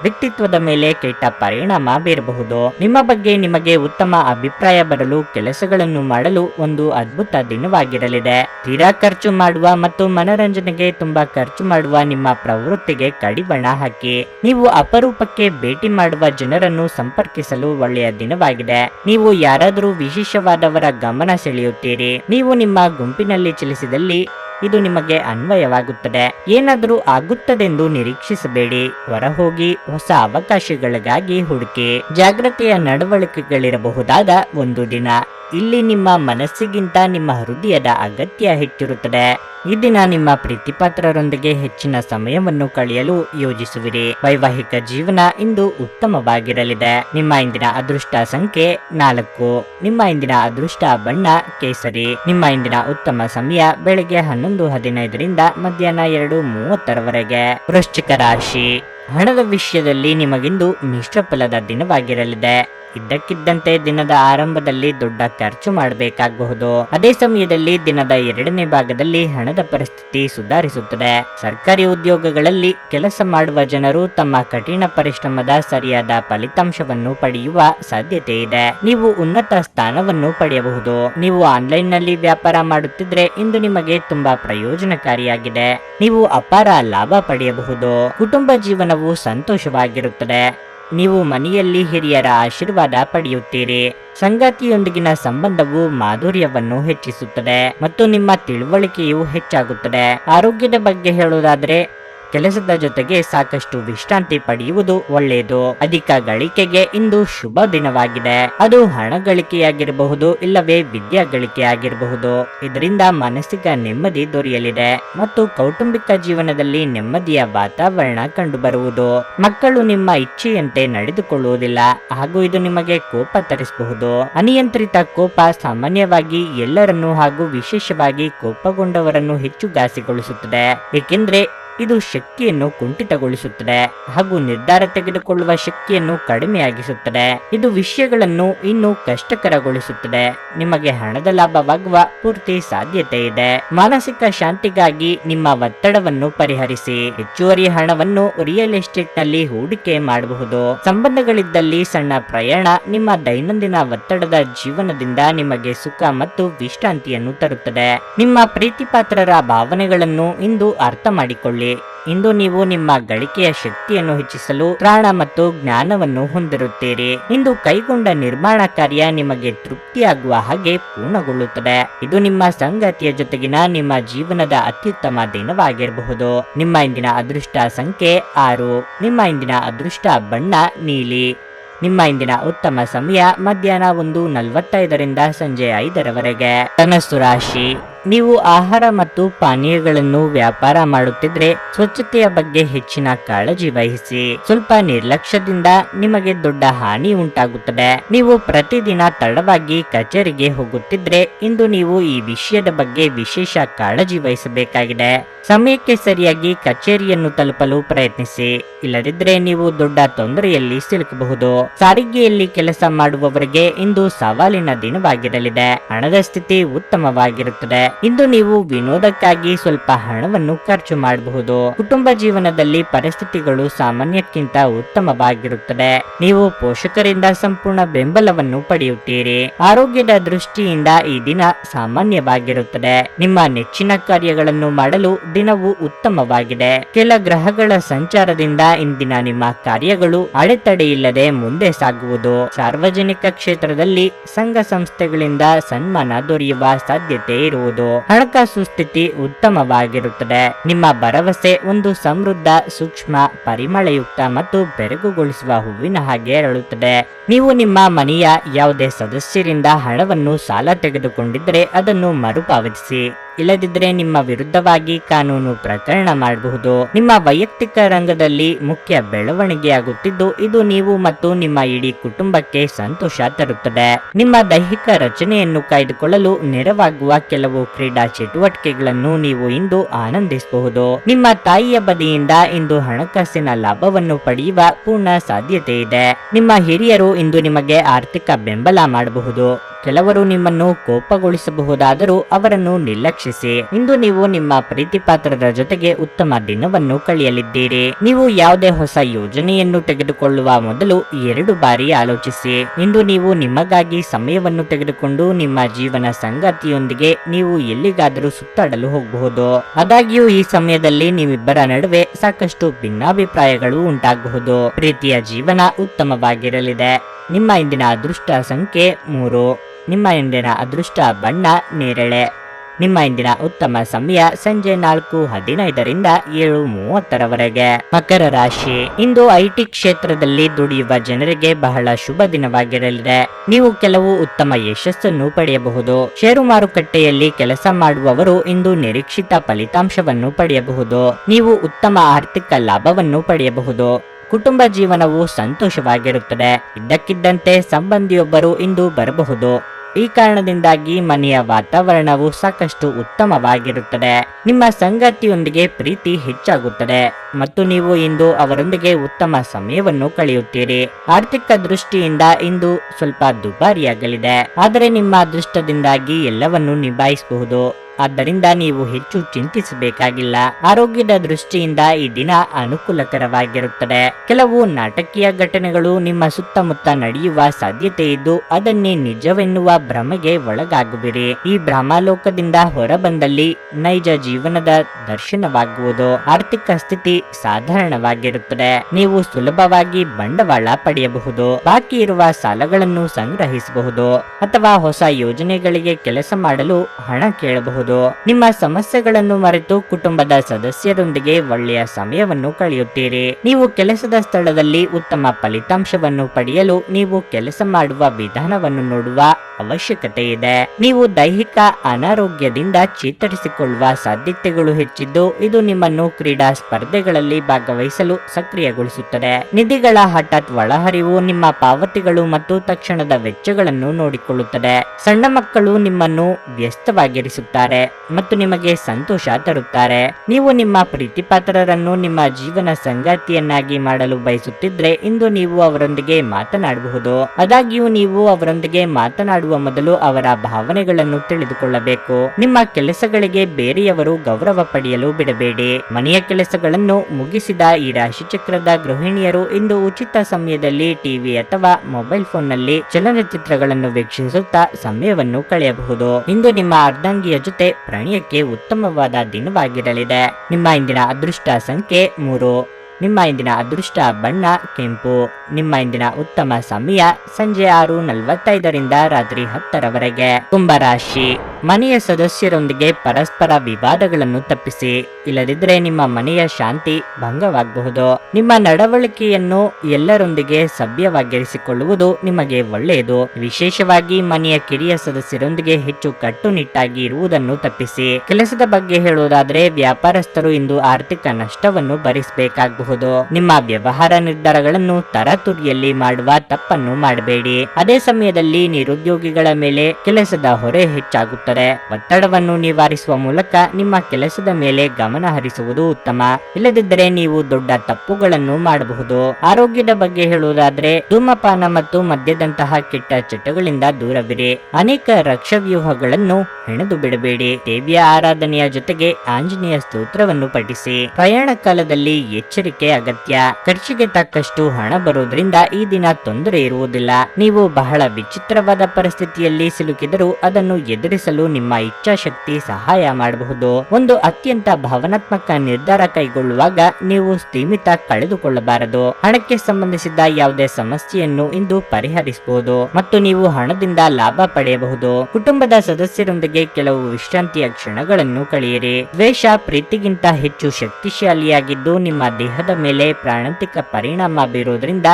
ವ್ಯಕ್ತಿತ್ವದ ಮೇಲೆ ಕೆಟ್ಟ ಪರಿಣಾಮ ಬೀರಬಹುದು. ನಿಮ್ಮ ಬಗ್ಗೆ ನಿಮಗೆ ಉತ್ತಮ ಅಭಿಪ್ರಾಯ ಬರಲು ಕೆಲಸಗಳನ್ನು ಮಾಡಲು ಒಂದು ಅದ್ಭುತ ದಿನವಾಗಿರಲಿದೆ. ತೀರಾ ಖರ್ಚು ಮಾಡುವ ಮತ್ತು ಮನರಂಜನೆಗೆ ತುಂಬಾ ಖರ್ಚು ಮಾಡುವ ನಿಮ್ಮ ಪ್ರವೃತ್ತಿಗೆ ಕಡಿವಾಣ ಹಾಕಿ. ನೀವು ಅಪರೂಪಕ್ಕೆ ಭೇಟಿ ಮಾಡುವ ಜನರನ್ನು ಸಂಪರ್ಕಿಸಲು ಒಳ್ಳೆಯ ದಿನವಾಗಿದೆ. ನೀವು ಯಾರಾದರೂ ವಿಶೇಷವಾದವರ ಗಮನ ಸೆಳೆಯುತ್ತೀರಿ. ನೀವು ನಿಮ್ಮ ಗುಂಪಿನಲ್ಲಿ ಚಲಿಸಿದಲ್ಲಿ ಇದು ನಿಮಗೆ ಅನ್ವಯವಾಗುತ್ತದೆ. ಏನಾದರೂ ಆಗುತ್ತದೆಂದು ನಿರೀಕ್ಷಿಸಬೇಡಿ. ಹೊರಹೋಗಿ ಹೊಸ ಅವಕಾಶಗಳಿಗಾಗಿ ಹುಡುಕಿ. ಜಾಗೃತಿಯ ನಡವಳಿಕೆಗಳಿರಬಹುದಾದ ಒಂದು ದಿನ. ಇಲ್ಲಿ ನಿಮ್ಮ ಮನಸ್ಸಿಗಿಂತ ನಿಮ್ಮ ಹೃದಯದ ಅಗತ್ಯ ಹೆಚ್ಚಿರುತ್ತದೆ. ಈ ದಿನ ನಿಮ್ಮ ಪ್ರೀತಿಪಾತ್ರರೊಂದಿಗೆ ಹೆಚ್ಚಿನ ಸಮಯವನ್ನು ಕಳೆಯಲು ಯೋಜಿಸುವಿರಿ. ವೈವಾಹಿಕ ಜೀವನ ಇಂದು ಉತ್ತಮವಾಗಿರಲಿದೆ. ನಿಮ್ಮ ಇಂದಿನ ಅದೃಷ್ಟ ಸಂಖ್ಯೆ ನಾಲ್ಕು. ನಿಮ್ಮ ಇಂದಿನ ಅದೃಷ್ಟ ಬಣ್ಣ ಕೇಸರಿ. ನಿಮ್ಮ ಇಂದಿನ ಉತ್ತಮ ಸಮಯ ಬೆಳಗ್ಗೆ ಹನ್ನೊಂದು ಹದಿನೈದರಿಂದ ಮಧ್ಯಾಹ್ನ ಎರಡು ಮೂವತ್ತರವರೆಗೆ. ವೃಶ್ಚಿಕ ರಾಶಿ. ಹಣದ ವಿಷಯದಲ್ಲಿ ನಿಮಗಿಂದು ಮಿಶ್ರ ಫಲದ ದಿನವಾಗಿರಲಿದೆ. ಇದ್ದಕ್ಕಿದ್ದಂತೆ ದಿನದ ಆರಂಭದಲ್ಲಿ ದೊಡ್ಡ ಖರ್ಚು ಮಾಡಬೇಕಾಗಬಹುದು. ಅದೇ ಸಮಯದಲ್ಲಿ ದಿನದ ಎರಡನೇ ಭಾಗದಲ್ಲಿ ಹಣದ ಪರಿಸ್ಥಿತಿ ಸುಧಾರಿಸುತ್ತದೆ. ಸರ್ಕಾರಿ ಉದ್ಯೋಗಗಳಲ್ಲಿ ಕೆಲಸ ಮಾಡುವ ಜನರು ತಮ್ಮ ಕಠಿಣ ಪರಿಶ್ರಮದ ಸರಿಯಾದ ಫಲಿತಾಂಶವನ್ನು ಪಡೆಯುವ ಸಾಧ್ಯತೆ ಇದೆ. ನೀವು ಉನ್ನತ ಸ್ಥಾನವನ್ನು ಪಡೆಯಬಹುದು. ನೀವು ಆನ್ಲೈನ್ನಲ್ಲಿ ವ್ಯಾಪಾರ ಮಾಡುತ್ತಿದ್ರೆ ಇಂದು ನಿಮಗೆ ತುಂಬಾ ಪ್ರಯೋಜನಕಾರಿಯಾಗಿದೆ. ನೀವು ಅಪಾರ ಲಾಭ ಪಡೆಯಬಹುದು. ಕುಟುಂಬ ಜೀವನವು ಸಂತೋಷವಾಗಿರುತ್ತದೆ. ನೀವು ಮನೆಯಲ್ಲಿ ಹಿರಿಯರ ಆಶೀರ್ವಾದ ಪಡೆಯುತ್ತೀರಿ. ಸಂಗಾತಿಯೊಂದಿಗಿನ ಸಂಬಂಧವು ಮಾಧುರ್ಯವನ್ನು ಹೆಚ್ಚಿಸುತ್ತದೆ ಮತ್ತು ನಿಮ್ಮ ತಿಳುವಳಿಕೆಯು ಹೆಚ್ಚಾಗುತ್ತದೆ. ಆರೋಗ್ಯದ ಬಗ್ಗೆ ಹೇಳುವುದಾದರೆ ಕೆಲಸದ ಜೊತೆಗೆ ಸಾಕಷ್ಟು ವಿಶ್ರಾಂತಿ ಪಡೆಯುವುದು ಒಳ್ಳೆಯದು. ಅಧಿಕ ಗಳಿಕೆಗೆ ಇಂದು ಶುಭ ದಿನವಾಗಿದೆ. ಅದು ಹಣ ಗಳಿಕೆಯಾಗಿರಬಹುದು, ಇಲ್ಲವೇ ವಿದ್ಯಾ ಗಳಿಕೆಯಾಗಿರಬಹುದು. ಇದರಿಂದ ಮಾನಸಿಕ ನೆಮ್ಮದಿ ದೊರೆಯಲಿದೆ ಮತ್ತು ಕೌಟುಂಬಿಕ ಜೀವನದಲ್ಲಿ ನೆಮ್ಮದಿಯ ವಾತಾವರಣ ಕಂಡುಬರುವುದು. ಮಕ್ಕಳು ನಿಮ್ಮ ಇಚ್ಛೆಯಂತೆ ನಡೆದುಕೊಳ್ಳುವುದಿಲ್ಲ, ಹಾಗೂ ಇದು ನಿಮಗೆ ಕೋಪ ತರಿಸಬಹುದು. ಅನಿಯಂತ್ರಿತ ಕೋಪ ಸಾಮಾನ್ಯವಾಗಿ ಎಲ್ಲರನ್ನು ಹಾಗೂ ವಿಶೇಷವಾಗಿ ಕೋಪಗೊಂಡವರನ್ನು ಹೆಚ್ಚು ಘಾಸಿಗೊಳಿಸುತ್ತದೆ. ಏಕೆಂದ್ರೆ ಇದು ಶಕ್ತಿಯನ್ನು ಕುಂಠಿತಗೊಳಿಸುತ್ತದೆ ಹಾಗೂ ನಿರ್ಧಾರ ತೆಗೆದುಕೊಳ್ಳುವ ಶಕ್ತಿಯನ್ನು ಕಡಿಮೆಯಾಗಿಸುತ್ತದೆ. ಇದು ವಿಷಯಗಳನ್ನು ಇನ್ನೂ ಕಷ್ಟಕರಗೊಳಿಸುತ್ತದೆ. ನಿಮಗೆ ಹಣದ ಲಾಭವಾಗುವ ಪೂರ್ತಿ ಸಾಧ್ಯತೆ ಇದೆ. ಮಾನಸಿಕ ಶಾಂತಿಗಾಗಿ ನಿಮ್ಮ ಒತ್ತಡವನ್ನು ಪರಿಹರಿಸಿ. ಹೆಚ್ಚುವರಿ ಹಣವನ್ನು ರಿಯಲ್ ಎಸ್ಟೇಟ್ನಲ್ಲಿ ಹೂಡಿಕೆ ಮಾಡಬಹುದು. ಸಂಬಂಧಗಳಿದ್ದಲ್ಲಿ ಸಣ್ಣ ಪ್ರಯಾಣ ನಿಮ್ಮ ದೈನಂದಿನ ಒತ್ತಡದ ಜೀವನದಿಂದ ನಿಮಗೆ ಸುಖ ಮತ್ತು ವಿಶ್ರಾಂತಿಯನ್ನು ತರುತ್ತದೆ. ನಿಮ್ಮ ಪ್ರೀತಿಪಾತ್ರರ ಭಾವನೆಗಳನ್ನು ಇಂದು ಅರ್ಥ ಮಾಡಿಕೊಳ್ಳಿ ಇಂದು ನೀವು ನಿಮ್ಮ ಗಳಿಕೆಯ ಶಕ್ತಿಯನ್ನು ಹೆಚ್ಚಿಸಲು ಪ್ರಾಣ ಮತ್ತು ಜ್ಞಾನವನ್ನು ಹೊಂದಿರುತ್ತೀರಿ. ಇಂದು ಕೈಗೊಂಡ ನಿರ್ಮಾಣ ಕಾರ್ಯ ನಿಮಗೆ ತೃಪ್ತಿಯಾಗುವ ಹಾಗೆ ಪೂರ್ಣಗೊಳ್ಳುತ್ತದೆ. ಇದು ನಿಮ್ಮ ಸಂಗತಿಯ ಜೊತೆಗಿನ ನಿಮ್ಮ ಜೀವನದ ಅತ್ಯುತ್ತಮ ದಿನವಾಗಿರಬಹುದು. ನಿಮ್ಮ ಇಂದಿನ ಅದೃಷ್ಟ ಸಂಖ್ಯೆ ಆರು. ನಿಮ್ಮ ಇಂದಿನ ಅದೃಷ್ಟ ಬಣ್ಣ ನೀಲಿ. ನಿಮ್ಮ ಇಂದಿನ ಉತ್ತಮ ಸಮಯ ಮಧ್ಯಾಹ್ನ ಒಂದು ನಲವತ್ತೈದರಿಂದ ಸಂಜೆ ಐದರವರೆಗೆ. ಧನಸ್ಸು ರಾಶಿ. ನೀವು ಆಹಾರ ಮತ್ತು ಪಾನೀಯಗಳನ್ನು ವ್ಯಾಪಾರ ಮಾಡುತ್ತಿದ್ರೆ ಸ್ವಚ್ಛತೆಯ ಬಗ್ಗೆ ಹೆಚ್ಚಿನ ಕಾಳಜಿ ವಹಿಸಿ. ಸ್ವಲ್ಪ ನಿರ್ಲಕ್ಷ್ಯದಿಂದ ನಿಮಗೆ ದೊಡ್ಡ ಹಾನಿ ಉಂಟಾಗುತ್ತದೆ. ನೀವು ಪ್ರತಿದಿನ ತಡವಾಗಿ ಕಚೇರಿಗೆ ಹೋಗುತ್ತಿದ್ರೆ ಇಂದು ನೀವು ಈ ವಿಷಯದ ಬಗ್ಗೆ ವಿಶೇಷ ಕಾಳಜಿ ವಹಿಸಬೇಕಾಗಿದೆ. ಸಮಯಕ್ಕೆ ಸರಿಯಾಗಿ ಕಚೇರಿಯನ್ನು ತಲುಪಲು ಪ್ರಯತ್ನಿಸಿ. ಇಲ್ಲದಿದ್ರೆ ನೀವು ದೊಡ್ಡ ತೊಂದರೆಯಲ್ಲಿ ಸಿಲುಕಬಹುದು. ಸಾರಿಗೆಯಲ್ಲಿ ಕೆಲಸ ಮಾಡುವವರಿಗೆ ಇಂದು ಸವಾಲಿನ ದಿನವಾಗಿರಲಿದೆ. ಹಣದ ಸ್ಥಿತಿ ಉತ್ತಮವಾಗಿರುತ್ತದೆ. ಇಂದು ನೀವು ವಿನೋದಕ್ಕಾಗಿ ಸ್ವಲ್ಪ ಹಣವನ್ನು ಖರ್ಚು ಮಾಡಬಹುದು. ಕುಟುಂಬ ಜೀವನದಲ್ಲಿ ಪರಿಸ್ಥಿತಿಗಳು ಸಾಮಾನ್ಯಕ್ಕಿಂತ ಉತ್ತಮವಾಗಿರುತ್ತದೆ. ನೀವು ಪೋಷಕರಿಂದ ಸಂಪೂರ್ಣ ಬೆಂಬಲವನ್ನು ಪಡೆಯುತ್ತೀರಿ. ಆರೋಗ್ಯದ ದೃಷ್ಟಿಯಿಂದ ಈ ದಿನ ಸಾಮಾನ್ಯವಾಗಿರುತ್ತದೆ. ನಿಮ್ಮ ನೆಚ್ಚಿನ ಕಾರ್ಯಗಳನ್ನು ಮಾಡಲು ದಿನವು ಉತ್ತಮವಾಗಿದೆ. ಕೆಲ ಗ್ರಹಗಳ ಸಂಚಾರದಿಂದ ಇಂದಿನ ನಿಮ್ಮ ಕಾರ್ಯಗಳು ಅಡೆತಡೆಯಿಲ್ಲದೆ ಮುಂದೆ ಸಾಗುವುದು. ಸಾರ್ವಜನಿಕ ಕ್ಷೇತ್ರದಲ್ಲಿ ಸಂಘ ಸಂಸ್ಥೆಗಳಿಂದ ಸನ್ಮಾನ ದೊರೆಯುವ ಸಾಧ್ಯತೆ ಇರುವುದು. ಹಣಕಾಸು ಸ್ಥಿತಿ ಉತ್ತಮವಾಗಿರುತ್ತದೆ. ನಿಮ್ಮ ಭರವಸೆ, ಒಂದು ಸಮೃದ್ಧ, ಸೂಕ್ಷ್ಮ, ಪರಿಮಳಯುಕ್ತ ಮತ್ತು ಬೆರಗುಗೊಳಿಸುವ ಹೂವಿನ ಹಾಗೆ ಅರಳುತ್ತದೆ. ನೀವು ನಿಮ್ಮ ಮನೆಯ ಯಾವುದೇ ಸದಸ್ಯರಿಂದ ಹಣವನ್ನು ಸಾಲ ತೆಗೆದುಕೊಂಡಿದ್ದರೆ ಅದನ್ನು ಮರುಪಾವತಿಸಿ. ಇಲ್ಲದಿದ್ದರೆ ನಿಮ್ಮ ವಿರುದ್ಧವಾಗಿ ಕಾನೂನು ಪ್ರಕರಣ ಮಾಡಬಹುದು. ನಿಮ್ಮ ವೈಯಕ್ತಿಕ ರಂಗದಲ್ಲಿ ಮುಖ್ಯ ಬೆಳವಣಿಗೆಯಾಗುತ್ತಿದ್ದು, ಇದು ನೀವು ಮತ್ತು ನಿಮ್ಮ ಇಡೀ ಕುಟುಂಬಕ್ಕೆ ಸಂತೋಷ ತರುತ್ತದೆ. ನಿಮ್ಮ ದೈಹಿಕ ರಚನೆಯನ್ನು ಕಾಯ್ದುಕೊಳ್ಳಲು ನೆರವಾಗುವ ಕೆಲವು ಕ್ರೀಡಾ ಚಟುವಟಿಕೆಗಳನ್ನು ನೀವು ಇಂದು ಆನಂದಿಸಬಹುದು. ನಿಮ್ಮ ತಾಯಿಯ ಬದಿಯಿಂದ ಇಂದು ಹಣಕಾಸಿನ ಲಾಭವನ್ನು ಪಡೆಯುವ ಪೂರ್ಣ ಸಾಧ್ಯತೆ ಇದೆ. ನಿಮ್ಮ ಹಿರಿಯರು ಇಂದು ನಿಮಗೆ ಆರ್ಥಿಕ ಬೆಂಬಲ ಮಾಡಬಹುದು. ಕೆಲವರು ನಿಮ್ಮನ್ನು ಕೋಪಗೊಳಿಸಬಹುದಾದರೂ ಅವರನ್ನು ನಿರ್ಲಕ್ಷಿಸಿ. ಇಂದು ನೀವು ನಿಮ್ಮ ಪ್ರೀತಿಪಾತ್ರರ ಜೊತೆಗೆ ಉತ್ತಮ ದಿನವನ್ನು ಕಳೆಯಲಿದ್ದೀರಿ. ನೀವು ಯಾವುದೇ ಹೊಸ ಯೋಜನೆಯನ್ನು ತೆಗೆದುಕೊಳ್ಳುವ ಮೊದಲು ಎರಡು ಬಾರಿ ಆಲೋಚಿಸಿ. ಇಂದು ನೀವು ನಿಮಗಾಗಿ ಸಮಯವನ್ನು ತೆಗೆದುಕೊಂಡು ನಿಮ್ಮ ಜೀವನ ಸಂಗಾತಿಯೊಂದಿಗೆ ನೀವು ಎಲ್ಲಿಗಾದರೂ ಸುತ್ತಾಡಲು ಹೋಗಬಹುದು. ಆದಾಗ್ಯೂ ಈ ಸಮಯದಲ್ಲಿ ನೀವಿಬ್ಬರ ನಡುವೆ ಸಾಕಷ್ಟು ಭಿನ್ನಾಭಿಪ್ರಾಯಗಳು ಉಂಟಾಗಬಹುದು. ಪ್ರೀತಿಯ ಜೀವನ ಉತ್ತಮವಾಗಿರಲಿದೆ. ನಿಮ್ಮ ಇಂದಿನ ಅದೃಷ್ಟ ಸಂಖ್ಯೆ ಮೂರು. ನಿಮ್ಮ ಇಂದಿನ ಅದೃಷ್ಟ ಬಣ್ಣ ನೇರಳೆ. ನಿಮ್ಮ ಇಂದಿನ ಉತ್ತಮ ಸಮಯ ಸಂಜೆ ನಾಲ್ಕು ಹದಿನೈದರಿಂದ ಏಳು ಮೂವತ್ತರವರೆಗೆ. ಮಕರ ರಾಶಿ. ಇಂದು ಐಟಿ ಕ್ಷೇತ್ರದಲ್ಲಿ ದುಡಿಯುವ ಜನರಿಗೆ ಬಹಳ ಶುಭ ದಿನವಾಗಿರಲಿದೆ. ನೀವು ಕೆಲವು ಉತ್ತಮ ಯಶಸ್ಸನ್ನು ಪಡೆಯಬಹುದು. ಷೇರು ಮಾರುಕಟ್ಟೆಯಲ್ಲಿ ಕೆಲಸ ಮಾಡುವವರು ಇಂದು ನಿರೀಕ್ಷಿತ ಫಲಿತಾಂಶವನ್ನು ಪಡೆಯಬಹುದು. ನೀವು ಉತ್ತಮ ಆರ್ಥಿಕ ಲಾಭವನ್ನು ಪಡೆಯಬಹುದು. ಕುಟುಂಬ ಜೀವನವು ಸಂತೋಷವಾಗಿರುತ್ತದೆ. ಇದ್ದಕ್ಕಿದ್ದಂತೆ ಸಂಬಂಧಿಯೊಬ್ಬರು ಇಂದು ಬರಬಹುದು. ಈ ಕಾರಣದಿಂದಾಗಿ ಮನೆಯ ವಾತಾವರಣವು ಸಾಕಷ್ಟು ಉತ್ತಮವಾಗಿರುತ್ತದೆ. ನಿಮ್ಮ ಸಂಗಾತಿಯೊಂದಿಗೆ ಪ್ರೀತಿ ಹೆಚ್ಚಾಗುತ್ತದೆ ಮತ್ತು ನೀವು ಇಂದು ಅವರೊಂದಿಗೆ ಉತ್ತಮ ಸಮಯವನ್ನು ಕಳೆಯುತ್ತೀರಿ. ಆರ್ಥಿಕ ದೃಷ್ಟಿಯಿಂದ ಇಂದು ಸ್ವಲ್ಪ ದುಬಾರಿಯಾಗಲಿದೆ. ಆದರೆ ನಿಮ್ಮ ಅದೃಷ್ಟದಿಂದಾಗಿ ಎಲ್ಲವನ್ನು ನಿಭಾಯಿಸಬಹುದು. ಆದ್ದರಿಂದ ನೀವು ಹೆಚ್ಚು ಚಿಂತಿಸಬೇಕಾಗಿಲ್ಲ. ಆರೋಗ್ಯದ ದೃಷ್ಟಿಯಿಂದ ಈ ದಿನ ಅನುಕೂಲಕರವಾಗಿರುತ್ತದೆ. ಕೆಲವು ನಾಟಕೀಯ ಘಟನೆಗಳು ನಿಮ್ಮ ಸುತ್ತಮುತ್ತ ನಡೆಯುವ ಸಾಧ್ಯತೆ ಇದ್ದು, ಅದನ್ನೇ ನಿಜವೆನ್ನುವ ಭ್ರಮೆಗೆ ಒಳಗಾಗುವಿರಿ. ಈ ಭ್ರಮಾಲೋಕದಿಂದ ಹೊರಬಂದಲ್ಲಿ ನೈಜ ಜೀವನದ ದರ್ಶನವಾಗುವುದು, ಆರ್ಥಿಕ ಸ್ಥಿತಿ ಸಾಧಾರಣವಾಗಿರುತ್ತದೆ. ನೀವು ಸುಲಭವಾಗಿ ಬಂಡವಾಳ ಪಡೆಯಬಹುದು, ಬಾಕಿ ಇರುವ ಸಾಲಗಳನ್ನು ಸಂಗ್ರಹಿಸಬಹುದು, ಅಥವಾ ಹೊಸ ಯೋಜನೆಗಳಿಗೆ ಕೆಲಸ ಮಾಡಲು ಹಣ ಕೇಳಬಹುದು. ನಿಮ್ಮ ಸಮಸ್ಯೆಗಳನ್ನು ಮರೆತು ಕುಟುಂಬದ ಸದಸ್ಯರೊಂದಿಗೆ ಒಳ್ಳೆಯ ಸಮಯವನ್ನು ಕಳೆಯುತ್ತೀರಿ. ನೀವು ಕೆಲಸದ ಸ್ಥಳದಲ್ಲಿ ಉತ್ತಮ ಫಲಿತಾಂಶವನ್ನು ಪಡೆಯಲು ನೀವು ಕೆಲಸ ಮಾಡುವ ವಿಧಾನವನ್ನು ನೋಡುವ ಅವಶ್ಯಕತೆ ಇದೆ. ನೀವು ದೈಹಿಕ ಅನಾರೋಗ್ಯದಿಂದ ಚೇತರಿಸಿಕೊಳ್ಳುವ ಸಾಧ್ಯತೆಗಳು ಹೆಚ್ಚಿದ್ದು, ಇದು ನಿಮ್ಮನ್ನು ಕ್ರೀಡಾ ಸ್ಪರ್ಧೆಗಳಲ್ಲಿ ಭಾಗವಹಿಸಲು ಸಕ್ರಿಯಗೊಳಿಸುತ್ತದೆ. ನಿಧಿಗಳ ಹಠಾತ್ ಒಳಹರಿವು ನಿಮ್ಮ ಪಾವತಿಗಳು ಮತ್ತು ತಕ್ಷಣದ ವೆಚ್ಚಗಳನ್ನು ನೋಡಿಕೊಳ್ಳುತ್ತದೆ. ಸಣ್ಣ ಮಕ್ಕಳು ನಿಮ್ಮನ್ನು ವ್ಯಸ್ತವಾಗಿರಿಸುತ್ತಾರೆ. ಮತ್ತು ನಿಮಗೆ ಸಂತೋಷ ತರುತ್ತಾರೆ. ನೀವು ನಿಮ್ಮ ಪ್ರೀತಿಪಾತ್ರರನ್ನು ನಿಮ್ಮ ಜೀವನ ಸಂಗಾತಿಯನ್ನಾಗಿ ಮಾಡಲು ಬಯಸುತ್ತಿದ್ರೆ ಇಂದು ನೀವು ಅವರೊಂದಿಗೆ ಮಾತನಾಡಬಹುದು. ಆದಾಗ್ಯೂ ನೀವು ಅವರೊಂದಿಗೆ ಮಾತನಾಡುವ ಮೊದಲು ಅವರ ಭಾವನೆಗಳನ್ನು ತಿಳಿದುಕೊಳ್ಳಬೇಕು. ನಿಮ್ಮ ಕೆಲಸಗಳಿಗೆ ಬೇರೆಯವರು ಗೌರವ ಪಡೆಯಲು ಬಿಡಬೇಡಿ. ಮನೆಯ ಕೆಲಸಗಳನ್ನು ಮುಗಿಸಿದ ಈ ರಾಶಿಚಕ್ರದ ಗೃಹಿಣಿಯರು ಇಂದು ಉಚಿತ ಸಮಯದಲ್ಲಿ ಟಿವಿ ಅಥವಾ ಮೊಬೈಲ್ ಫೋನ್ನಲ್ಲಿ ಚಲನಚಿತ್ರಗಳನ್ನು ವೀಕ್ಷಿಸುತ್ತಾ ಸಮಯವನ್ನು ಕಳೆಯಬಹುದು. ಇಂದು ನಿಮ್ಮ ಅರ್ಧಾಂಗಿಯ ಜೊತೆ ಪ್ರಣಯಕ್ಕೆ ಉತ್ತಮವಾದ ದಿನವಾಗಿರಲಿದೆ. ನಿಮ್ಮ ಇಂದಿನ ಅದೃಷ್ಟ ಸಂಖ್ಯೆ ಮೂರು. ನಿಮ್ಮ ಇಂದಿನ ಅದೃಷ್ಟ ಬಣ್ಣ, ಕೆಂಪು. ನಿಮ್ಮ ಇಂದಿನ ಉತ್ತಮ ಸಮಯ ಸಂಜೆ ಆರು ನಲವತ್ತೈದರಿಂದ ರಾತ್ರಿ ಹತ್ತರವರೆಗೆ. ಕುಂಭರಾಶಿ ಮನೆಯ ಸದಸ್ಯರೊಂದಿಗೆ ಪರಸ್ಪರ ವಿವಾದಗಳನ್ನು ತಪ್ಪಿಸಿ. ಇಲ್ಲದಿದ್ದರೆ ನಿಮ್ಮ ಮನೆಯ ಶಾಂತಿ ಭಂಗವಾಗಬಹುದು. ನಿಮ್ಮ ನಡವಳಿಕೆಯನ್ನು ಎಲ್ಲರೊಂದಿಗೆ ಸಭ್ಯವಾಗಿರಿಸಿಕೊಳ್ಳುವುದು ನಿಮಗೆ ಒಳ್ಳೆಯದು. ವಿಶೇಷವಾಗಿ ಮನೆಯ ಕಿರಿಯ ಸದಸ್ಯರೊಂದಿಗೆ ಹೆಚ್ಚು ಕಟ್ಟುನಿಟ್ಟಾಗಿ ಇರುವುದನ್ನು ತಪ್ಪಿಸಿ. ಕೆಲಸದ ಬಗ್ಗೆ ಹೇಳುವುದಾದರೆ ವ್ಯಾಪಾರಸ್ಥರು ಇಂದು ಆರ್ಥಿಕ ನಷ್ಟವನ್ನು ಭರಿಸಬೇಕಾಗಬಹುದು. ನಿಮ್ಮ ವ್ಯವಹಾರ ನಿರ್ಧಾರಗಳನ್ನು ತರತುರಿಯಲ್ಲಿ ಮಾಡುವ ತಪ್ಪನ್ನು ಮಾಡಬೇಡಿ. ಅದೇ ಸಮಯದಲ್ಲಿ ನಿರುದ್ಯೋಗಿಗಳ ಮೇಲೆ ಕೆಲಸದ ಹೊರೆ ಹೆಚ್ಚಾಗುತ್ತದೆ. ಒತ್ತಡವನ್ನು ನಿವಾರಿಸುವ ಮೂಲಕ ನಿಮ್ಮ ಕೆಲಸದ ಮೇಲೆ ಗಮನ ಹರಿಸುವುದು ಉತ್ತಮ. ಇಲ್ಲದಿದ್ದರೆ ನೀವು ದೊಡ್ಡ ತಪ್ಪುಗಳನ್ನು ಮಾಡಬಹುದು. ಆರೋಗ್ಯದ ಬಗ್ಗೆ ಹೇಳುವುದಾದ್ರೆ, ಧೂಮಪಾನ ಮತ್ತು ಮದ್ಯದಂತಹ ಕೆಟ್ಟ ಚಟಗಳಿಂದ ದೂರವಿರಿ. ಅನೇಕ ರಕ್ಷವ್ಯೂಹಗಳನ್ನು ಹೆಣೆದು ಬಿಡಬೇಡಿ. ದೇವಿಯ ಆರಾಧನೆಯ ಜೊತೆಗೆ ಆಂಜನೇಯ ಸ್ತೋತ್ರವನ್ನು ಪಠಿಸಿ. ಪ್ರಯಾಣ ಕಾಲದಲ್ಲಿ ಎಚ್ಚರಿಕೆ ಅಗತ್ಯ. ಖರ್ಚಿಗೆ ತಕ್ಕಷ್ಟು ಹಣ ಬರುವುದರಿಂದ ಈ ದಿನ ತೊಂದರೆ ಇರುವುದಿಲ್ಲ. ನೀವು ಬಹಳ ವಿಚಿತ್ರವಾದ ಪರಿಸ್ಥಿತಿಯಲ್ಲಿ ಸಿಲುಕಿದರೂ ಅದನ್ನು ಎದುರಿಸಲು ನಿಮ್ಮ ಇಚ್ಛಾಶಕ್ತಿ ಸಹಾಯ ಮಾಡಬಹುದು. ಒಂದು ಅತ್ಯಂತ ಭಾವನಾತ್ಮಕ ನಿರ್ಧಾರ ಕೈಗೊಳ್ಳುವಾಗ ನೀವು ಸ್ಥೀಮಿತ ಕಳೆದುಕೊಳ್ಳಬಾರದು. ಹಣಕ್ಕೆ ಸಂಬಂಧಿಸಿದ ಯಾವುದೇ ಸಮಸ್ಯೆಯನ್ನು ಇಂದು ಪರಿಹರಿಸಬಹುದು ಮತ್ತು ನೀವು ಹಣದಿಂದ ಲಾಭ ಪಡೆಯಬಹುದು. ಕುಟುಂಬದ ಸದಸ್ಯರೊಂದಿಗೆ ಕೆಲವು ವಿಶ್ರಾಂತಿಯ ಕ್ಷಣಗಳನ್ನು ಕಳೆಯಿರಿ. ದ್ವೇಷ, ಪ್ರೀತಿಗಿಂತ ಹೆಚ್ಚು ಶಕ್ತಿಶಾಲಿಯಾಗಿದ್ದು ನಿಮ್ಮ ದೇಹದ ಮೇಲೆ ಪ್ರಾಣಾಂತಿಕ ಪರಿಣಾಮ ಬೀರುವುದರಿಂದ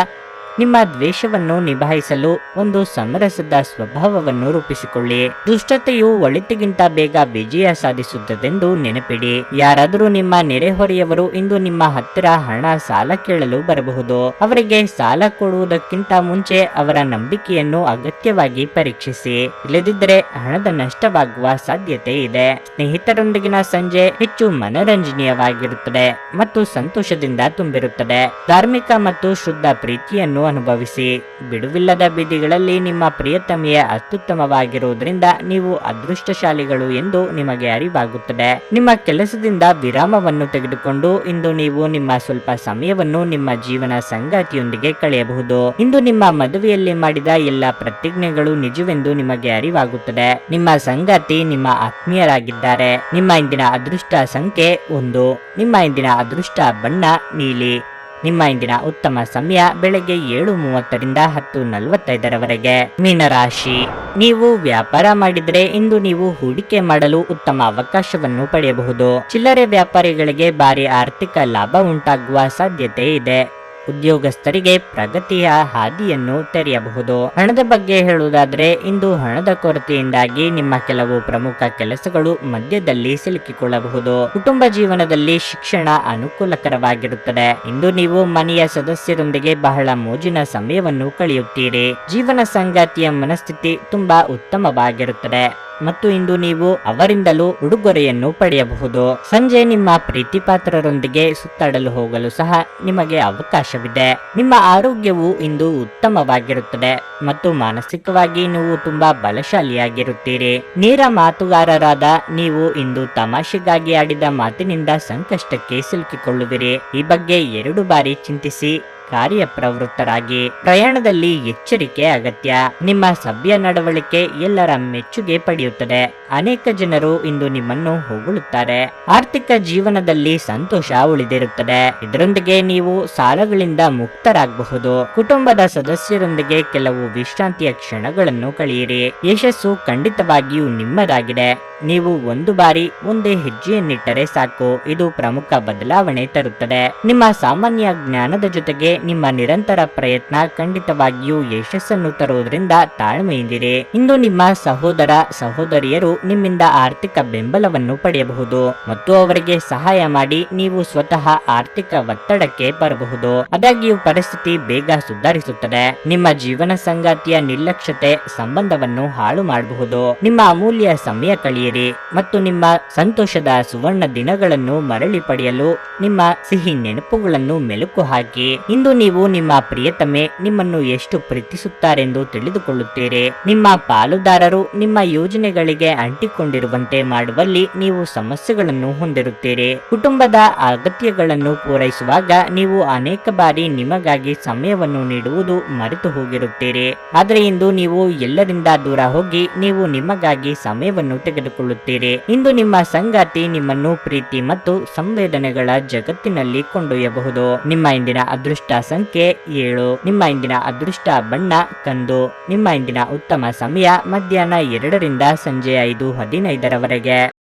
ನಿಮ್ಮ ದ್ವೇಷವನ್ನು ನಿಭಾಯಿಸಲು ಒಂದು ಸಮರಸದ ಸ್ವಭಾವವನ್ನು ರೂಪಿಸಿಕೊಳ್ಳಿ. ದುಷ್ಟತೆಯು ಒಳಿತಿಗಿಂತ ಬೇಗ ವಿಜಯ ಸಾಧಿಸುತ್ತದೆಂದು ನೆನಪಿಡಿ. ಯಾರಾದರೂ ನಿಮ್ಮ ನೆರೆಹೊರೆಯವರು ಇಂದು ನಿಮ್ಮ ಹತ್ತಿರ ಹಣ, ಸಾಲ ಕೇಳಲು ಬರಬಹುದು. ಅವರಿಗೆ ಸಾಲ ಕೊಡುವುದಕ್ಕಿಂತ ಮುಂಚೆ ಅವರ ನಂಬಿಕೆಯನ್ನು ಅಗತ್ಯವಾಗಿ ಪರೀಕ್ಷಿಸಿ. ಇಲ್ಲದಿದ್ದರೆ ಹಣದ ನಷ್ಟವಾಗುವ ಸಾಧ್ಯತೆ ಇದೆ. ಸ್ನೇಹಿತರೊಂದಿಗಿನ ಸಂಜೆ ಹೆಚ್ಚು ಮನರಂಜನೀಯವಾಗಿರುತ್ತದೆ ಮತ್ತು ಸಂತೋಷದಿಂದ ತುಂಬಿರುತ್ತದೆ. ಧಾರ್ಮಿಕ ಮತ್ತು ಶುದ್ಧ ಪ್ರೀತಿಯನ್ನು ಅನುಭವಿಸಿ. ಬಿಡುವಿಲ್ಲದ ಬೀದಿಗಳಲ್ಲಿ ನಿಮ್ಮ ಪ್ರಿಯತಮೆಯ ಅತ್ಯುತ್ತಮವಾಗಿರುವುದರಿಂದ ನೀವು ಅದೃಷ್ಟಶಾಲಿಗಳು ಎಂದು ನಿಮಗೆ ಅರಿವಾಗುತ್ತದೆ. ನಿಮ್ಮ ಕೆಲಸದಿಂದ ವಿರಾಮವನ್ನು ತೆಗೆದುಕೊಂಡು ಇಂದು ನೀವು ನಿಮ್ಮ ಸ್ವಲ್ಪ ಸಮಯವನ್ನು ನಿಮ್ಮ ಜೀವನ ಸಂಗಾತಿಯೊಂದಿಗೆ ಕಳೆಯಬಹುದು. ಇಂದು ನಿಮ್ಮ ಮದುವೆಯಲ್ಲಿ ಮಾಡಿದ ಎಲ್ಲ ಪ್ರತಿಜ್ಞೆಗಳು ನಿಜವೆಂದು ನಿಮಗೆ ಅರಿವಾಗುತ್ತದೆ. ನಿಮ್ಮ ಸಂಗಾತಿ ನಿಮ್ಮ ಆತ್ಮೀಯರಾಗಿದ್ದಾರೆ. ನಿಮ್ಮ ಇಂದಿನ ಅದೃಷ್ಟ ಸಂಖ್ಯೆ ಒಂದು. ನಿಮ್ಮ ಇಂದಿನ ಅದೃಷ್ಟ ಬಣ್ಣ ನೀಲಿ. ನಿಮ್ಮ ಇಂದಿನ ಉತ್ತಮ ಸಮಯ ಬೆಳಗ್ಗೆ ಏಳು ಮೂವತ್ತರಿಂದ ಹತ್ತು ನಲವತ್ತೈದರವರೆಗೆ. ಮೀನರಾಶಿ, ನೀವು ವ್ಯಾಪಾರ ಮಾಡಿದ್ರೆ ಇಂದು ನೀವು ಹೂಡಿಕೆ ಮಾಡಲು ಉತ್ತಮ ಅವಕಾಶವನ್ನು ಪಡೆಯಬಹುದು. ಚಿಲ್ಲರೆ ವ್ಯಾಪಾರಿಗಳಿಗೆ ಭಾರಿ ಆರ್ಥಿಕ ಲಾಭ ಉಂಟಾಗುವ ಸಾಧ್ಯತೆ ಇದೆ. ಉದ್ಯೋಗಸ್ಥರಿಗೆ ಪ್ರಗತಿಯ ಹಾದಿಯನ್ನು ತೆರೆಯಬಹುದು. ಹಣದ ಬಗ್ಗೆ ಹೇಳುವುದಾದರೆ, ಇಂದು ಹಣದ ಕೊರತೆಯಿಂದಾಗಿ ನಿಮ್ಮ ಕೆಲವು ಪ್ರಮುಖ ಕೆಲಸಗಳು ಮಧ್ಯದಲ್ಲಿ ಸಿಲುಕಿಕೊಳ್ಳಬಹುದು. ಕುಟುಂಬ ಜೀವನದಲ್ಲಿ ಶಿಕ್ಷಣ ಅನುಕೂಲಕರವಾಗಿರುತ್ತದೆ. ಇಂದು ನೀವು ಮನೆಯ ಸದಸ್ಯರೊಂದಿಗೆ ಬಹಳ ಮೋಜಿನ ಸಮಯವನ್ನು ಕಳೆಯುತ್ತೀರಿ. ಜೀವನ ಸಂಗಾತಿಯ ಮನಸ್ಥಿತಿ ತುಂಬಾ ಉತ್ತಮವಾಗಿರುತ್ತದೆ. ಮತ್ತು ಇಂದು ನೀವು ಅವರಿಂದಲೂ ಉಡುಗೊರೆಯನ್ನು ಪಡೆಯಬಹುದು. ಸಂಜೆ ನಿಮ್ಮ ಪ್ರೀತಿಪಾತ್ರರೊಂದಿಗೆ ಸುತ್ತಾಡಲು ಹೋಗಲು ಸಹ ನಿಮಗೆ ಅವಕಾಶವಿದೆ. ನಿಮ್ಮ ಆರೋಗ್ಯವು ಇಂದು ಉತ್ತಮವಾಗಿರುತ್ತದೆ ಮತ್ತು ಮಾನಸಿಕವಾಗಿ ನೀವು ತುಂಬಾ ಬಲಶಾಲಿಯಾಗಿರುತ್ತೀರಿ. ನೇರ ಮಾತುಗಾರರಾದ ನೀವು ಇಂದು ತಮಾಷೆಗಾಗಿ ಆಡಿದ ಮಾತಿನಿಂದ ಸಂಕಷ್ಟಕ್ಕೆ ಸಿಲುಕಿಕೊಳ್ಳುವಿರಿ. ಈ ಬಗ್ಗೆ ಎರಡು ಬಾರಿ ಚಿಂತಿಸಿ ಕಾರ್ಯಪ್ರವೃತ್ತರಾಗಿ ಪ್ರಯಾಣದಲ್ಲಿ ಎಚ್ಚರಿಕೆ ಅಗತ್ಯ. ನಿಮ್ಮ ಸಭ್ಯ ನಡವಳಿಕೆ ಎಲ್ಲರ ಮೆಚ್ಚುಗೆ ಪಡೆಯುತ್ತದೆ. ಅನೇಕ ಜನರು ಇಂದು ನಿಮ್ಮನ್ನು ಹೊಗಳುತ್ತಾರೆ. ಆರ್ಥಿಕ ಜೀವನದಲ್ಲಿ ಸಂತೋಷ ಉಳಿದಿರುತ್ತದೆ. ಇದರೊಂದಿಗೆ ನೀವು ಸಾಲಗಳಿಂದ ಮುಕ್ತರಾಗಬಹುದು. ಕುಟುಂಬದ ಸದಸ್ಯರೊಂದಿಗೆ ಕೆಲವು ವಿಶ್ರಾಂತಿಯ ಕ್ಷಣಗಳನ್ನು ಕಳೆಯಿರಿ. ಯಶಸ್ಸು ಖಂಡಿತವಾಗಿಯೂ ನಿಮ್ಮದಾಗಿದೆ. ನೀವು ಒಂದು ಬಾರಿ ಒಂದೇ ಹೆಜ್ಜೆಯನ್ನಿಟ್ಟರೆ ಸಾಕು. ಇದು ಪ್ರಮುಖ ಬದಲಾವಣೆ ತರುತ್ತದೆ. ನಿಮ್ಮ ಸಾಮಾನ್ಯ ಜ್ಞಾನದ ಜೊತೆಗೆ ನಿಮ್ಮ ನಿರಂತರ ಪ್ರಯತ್ನ ಖಂಡಿತವಾಗಿಯೂ ಯಶಸ್ಸನ್ನು ತರುವುದರಿಂದ ತಾಳ್ಮೆಯಿಂದಿರಿ. ಇಂದು ನಿಮ್ಮ ಸಹೋದರ, ಸಹೋದರಿಯರು ನಿಮ್ಮಿಂದ ಆರ್ಥಿಕ ಬೆಂಬಲವನ್ನು ಪಡೆಯಬಹುದು ಮತ್ತು ಅವರಿಗೆ ಸಹಾಯ ಮಾಡಿ ನೀವು ಸ್ವತಃ ಆರ್ಥಿಕ ಒತ್ತಡಕ್ಕೆ ಬರಬಹುದು. ಆದಾಗ್ಯೂ ಪರಿಸ್ಥಿತಿ ಬೇಗ ಸುಧಾರಿಸುತ್ತದೆ. ನಿಮ್ಮ ಜೀವನ ಸಂಗಾತಿಯ ನಿರ್ಲಕ್ಷ್ಯತೆ ಸಂಬಂಧವನ್ನು ಹಾಳು ಮಾಡಬಹುದು. ನಿಮ್ಮ ಅಮೂಲ್ಯ ಸಮಯ ಕಳೆಯಿರಿ ಮತ್ತು ನಿಮ್ಮ ಸಂತೋಷದ ಸುವರ್ಣ ದಿನಗಳನ್ನು ಮರಳಿ ಪಡೆಯಲು ನಿಮ್ಮ ಸಿಹಿ ನೆನಪುಗಳನ್ನು ಮೆಲುಕು ಹಾಕಿ. ಇಂದು ನೀವು ನಿಮ್ಮ ಪ್ರಿಯತಮೆ ನಿಮ್ಮನ್ನು ಎಷ್ಟು ಪ್ರೀತಿಸುತ್ತಾರೆಂದು ತಿಳಿದುಕೊಳ್ಳುತ್ತೀರಿ. ನಿಮ್ಮ ಪಾಲುದಾರರು ನಿಮ್ಮ ಯೋಜನೆಗಳಿಗೆ ಅಂಟಿಕೊಂಡಿರುವಂತೆ ಮಾಡುವಲ್ಲಿ ನೀವು ಸಮಸ್ಯೆಗಳನ್ನು ಹೊಂದಿರುತ್ತೀರಿ. ಕುಟುಂಬದ ಅಗತ್ಯಗಳನ್ನು ಪೂರೈಸುವಾಗ ನೀವು ಅನೇಕ ಬಾರಿ ನಿಮಗಾಗಿ ಸಮಯವನ್ನು ನೀಡುವುದು ಮರೆತು ಹೋಗಿರುತ್ತೀರಿ. ಆದರೆ ಇಂದು ನೀವು ಎಲ್ಲರಿಂದ ದೂರ ಹೋಗಿ ನೀವು ನಿಮಗಾಗಿ ಸಮಯವನ್ನು ತೆಗೆದುಕೊಳ್ಳುತ್ತೀರಿ. ಇಂದು ನಿಮ್ಮ ಸಂಗಾತಿ ನಿಮ್ಮನ್ನು ಪ್ರೀತಿ ಮತ್ತು ಸಂವೇದನೆಗಳ ಜಗತ್ತಿನಲ್ಲಿ ಕೊಂಡೊಯ್ಯಬಹುದು. ನಿಮ್ಮ ಇಂದಿನ ಅದೃಷ್ಟ ಸಂಖ್ಯೆ ಏಳು. ನಿಮ್ಮ ಇಂದಿನ ಅದೃಷ್ಟ ಬಣ್ಣ ಕಂದು. ನಿಮ್ಮ ಇಂದಿನ ಉತ್ತಮ ಸಮಯ ಮಧ್ಯಾಹ್ನ ಎರಡರಿಂದ ಸಂಜೆ ಐದು ಹದಿನೈದರವರೆಗೆ.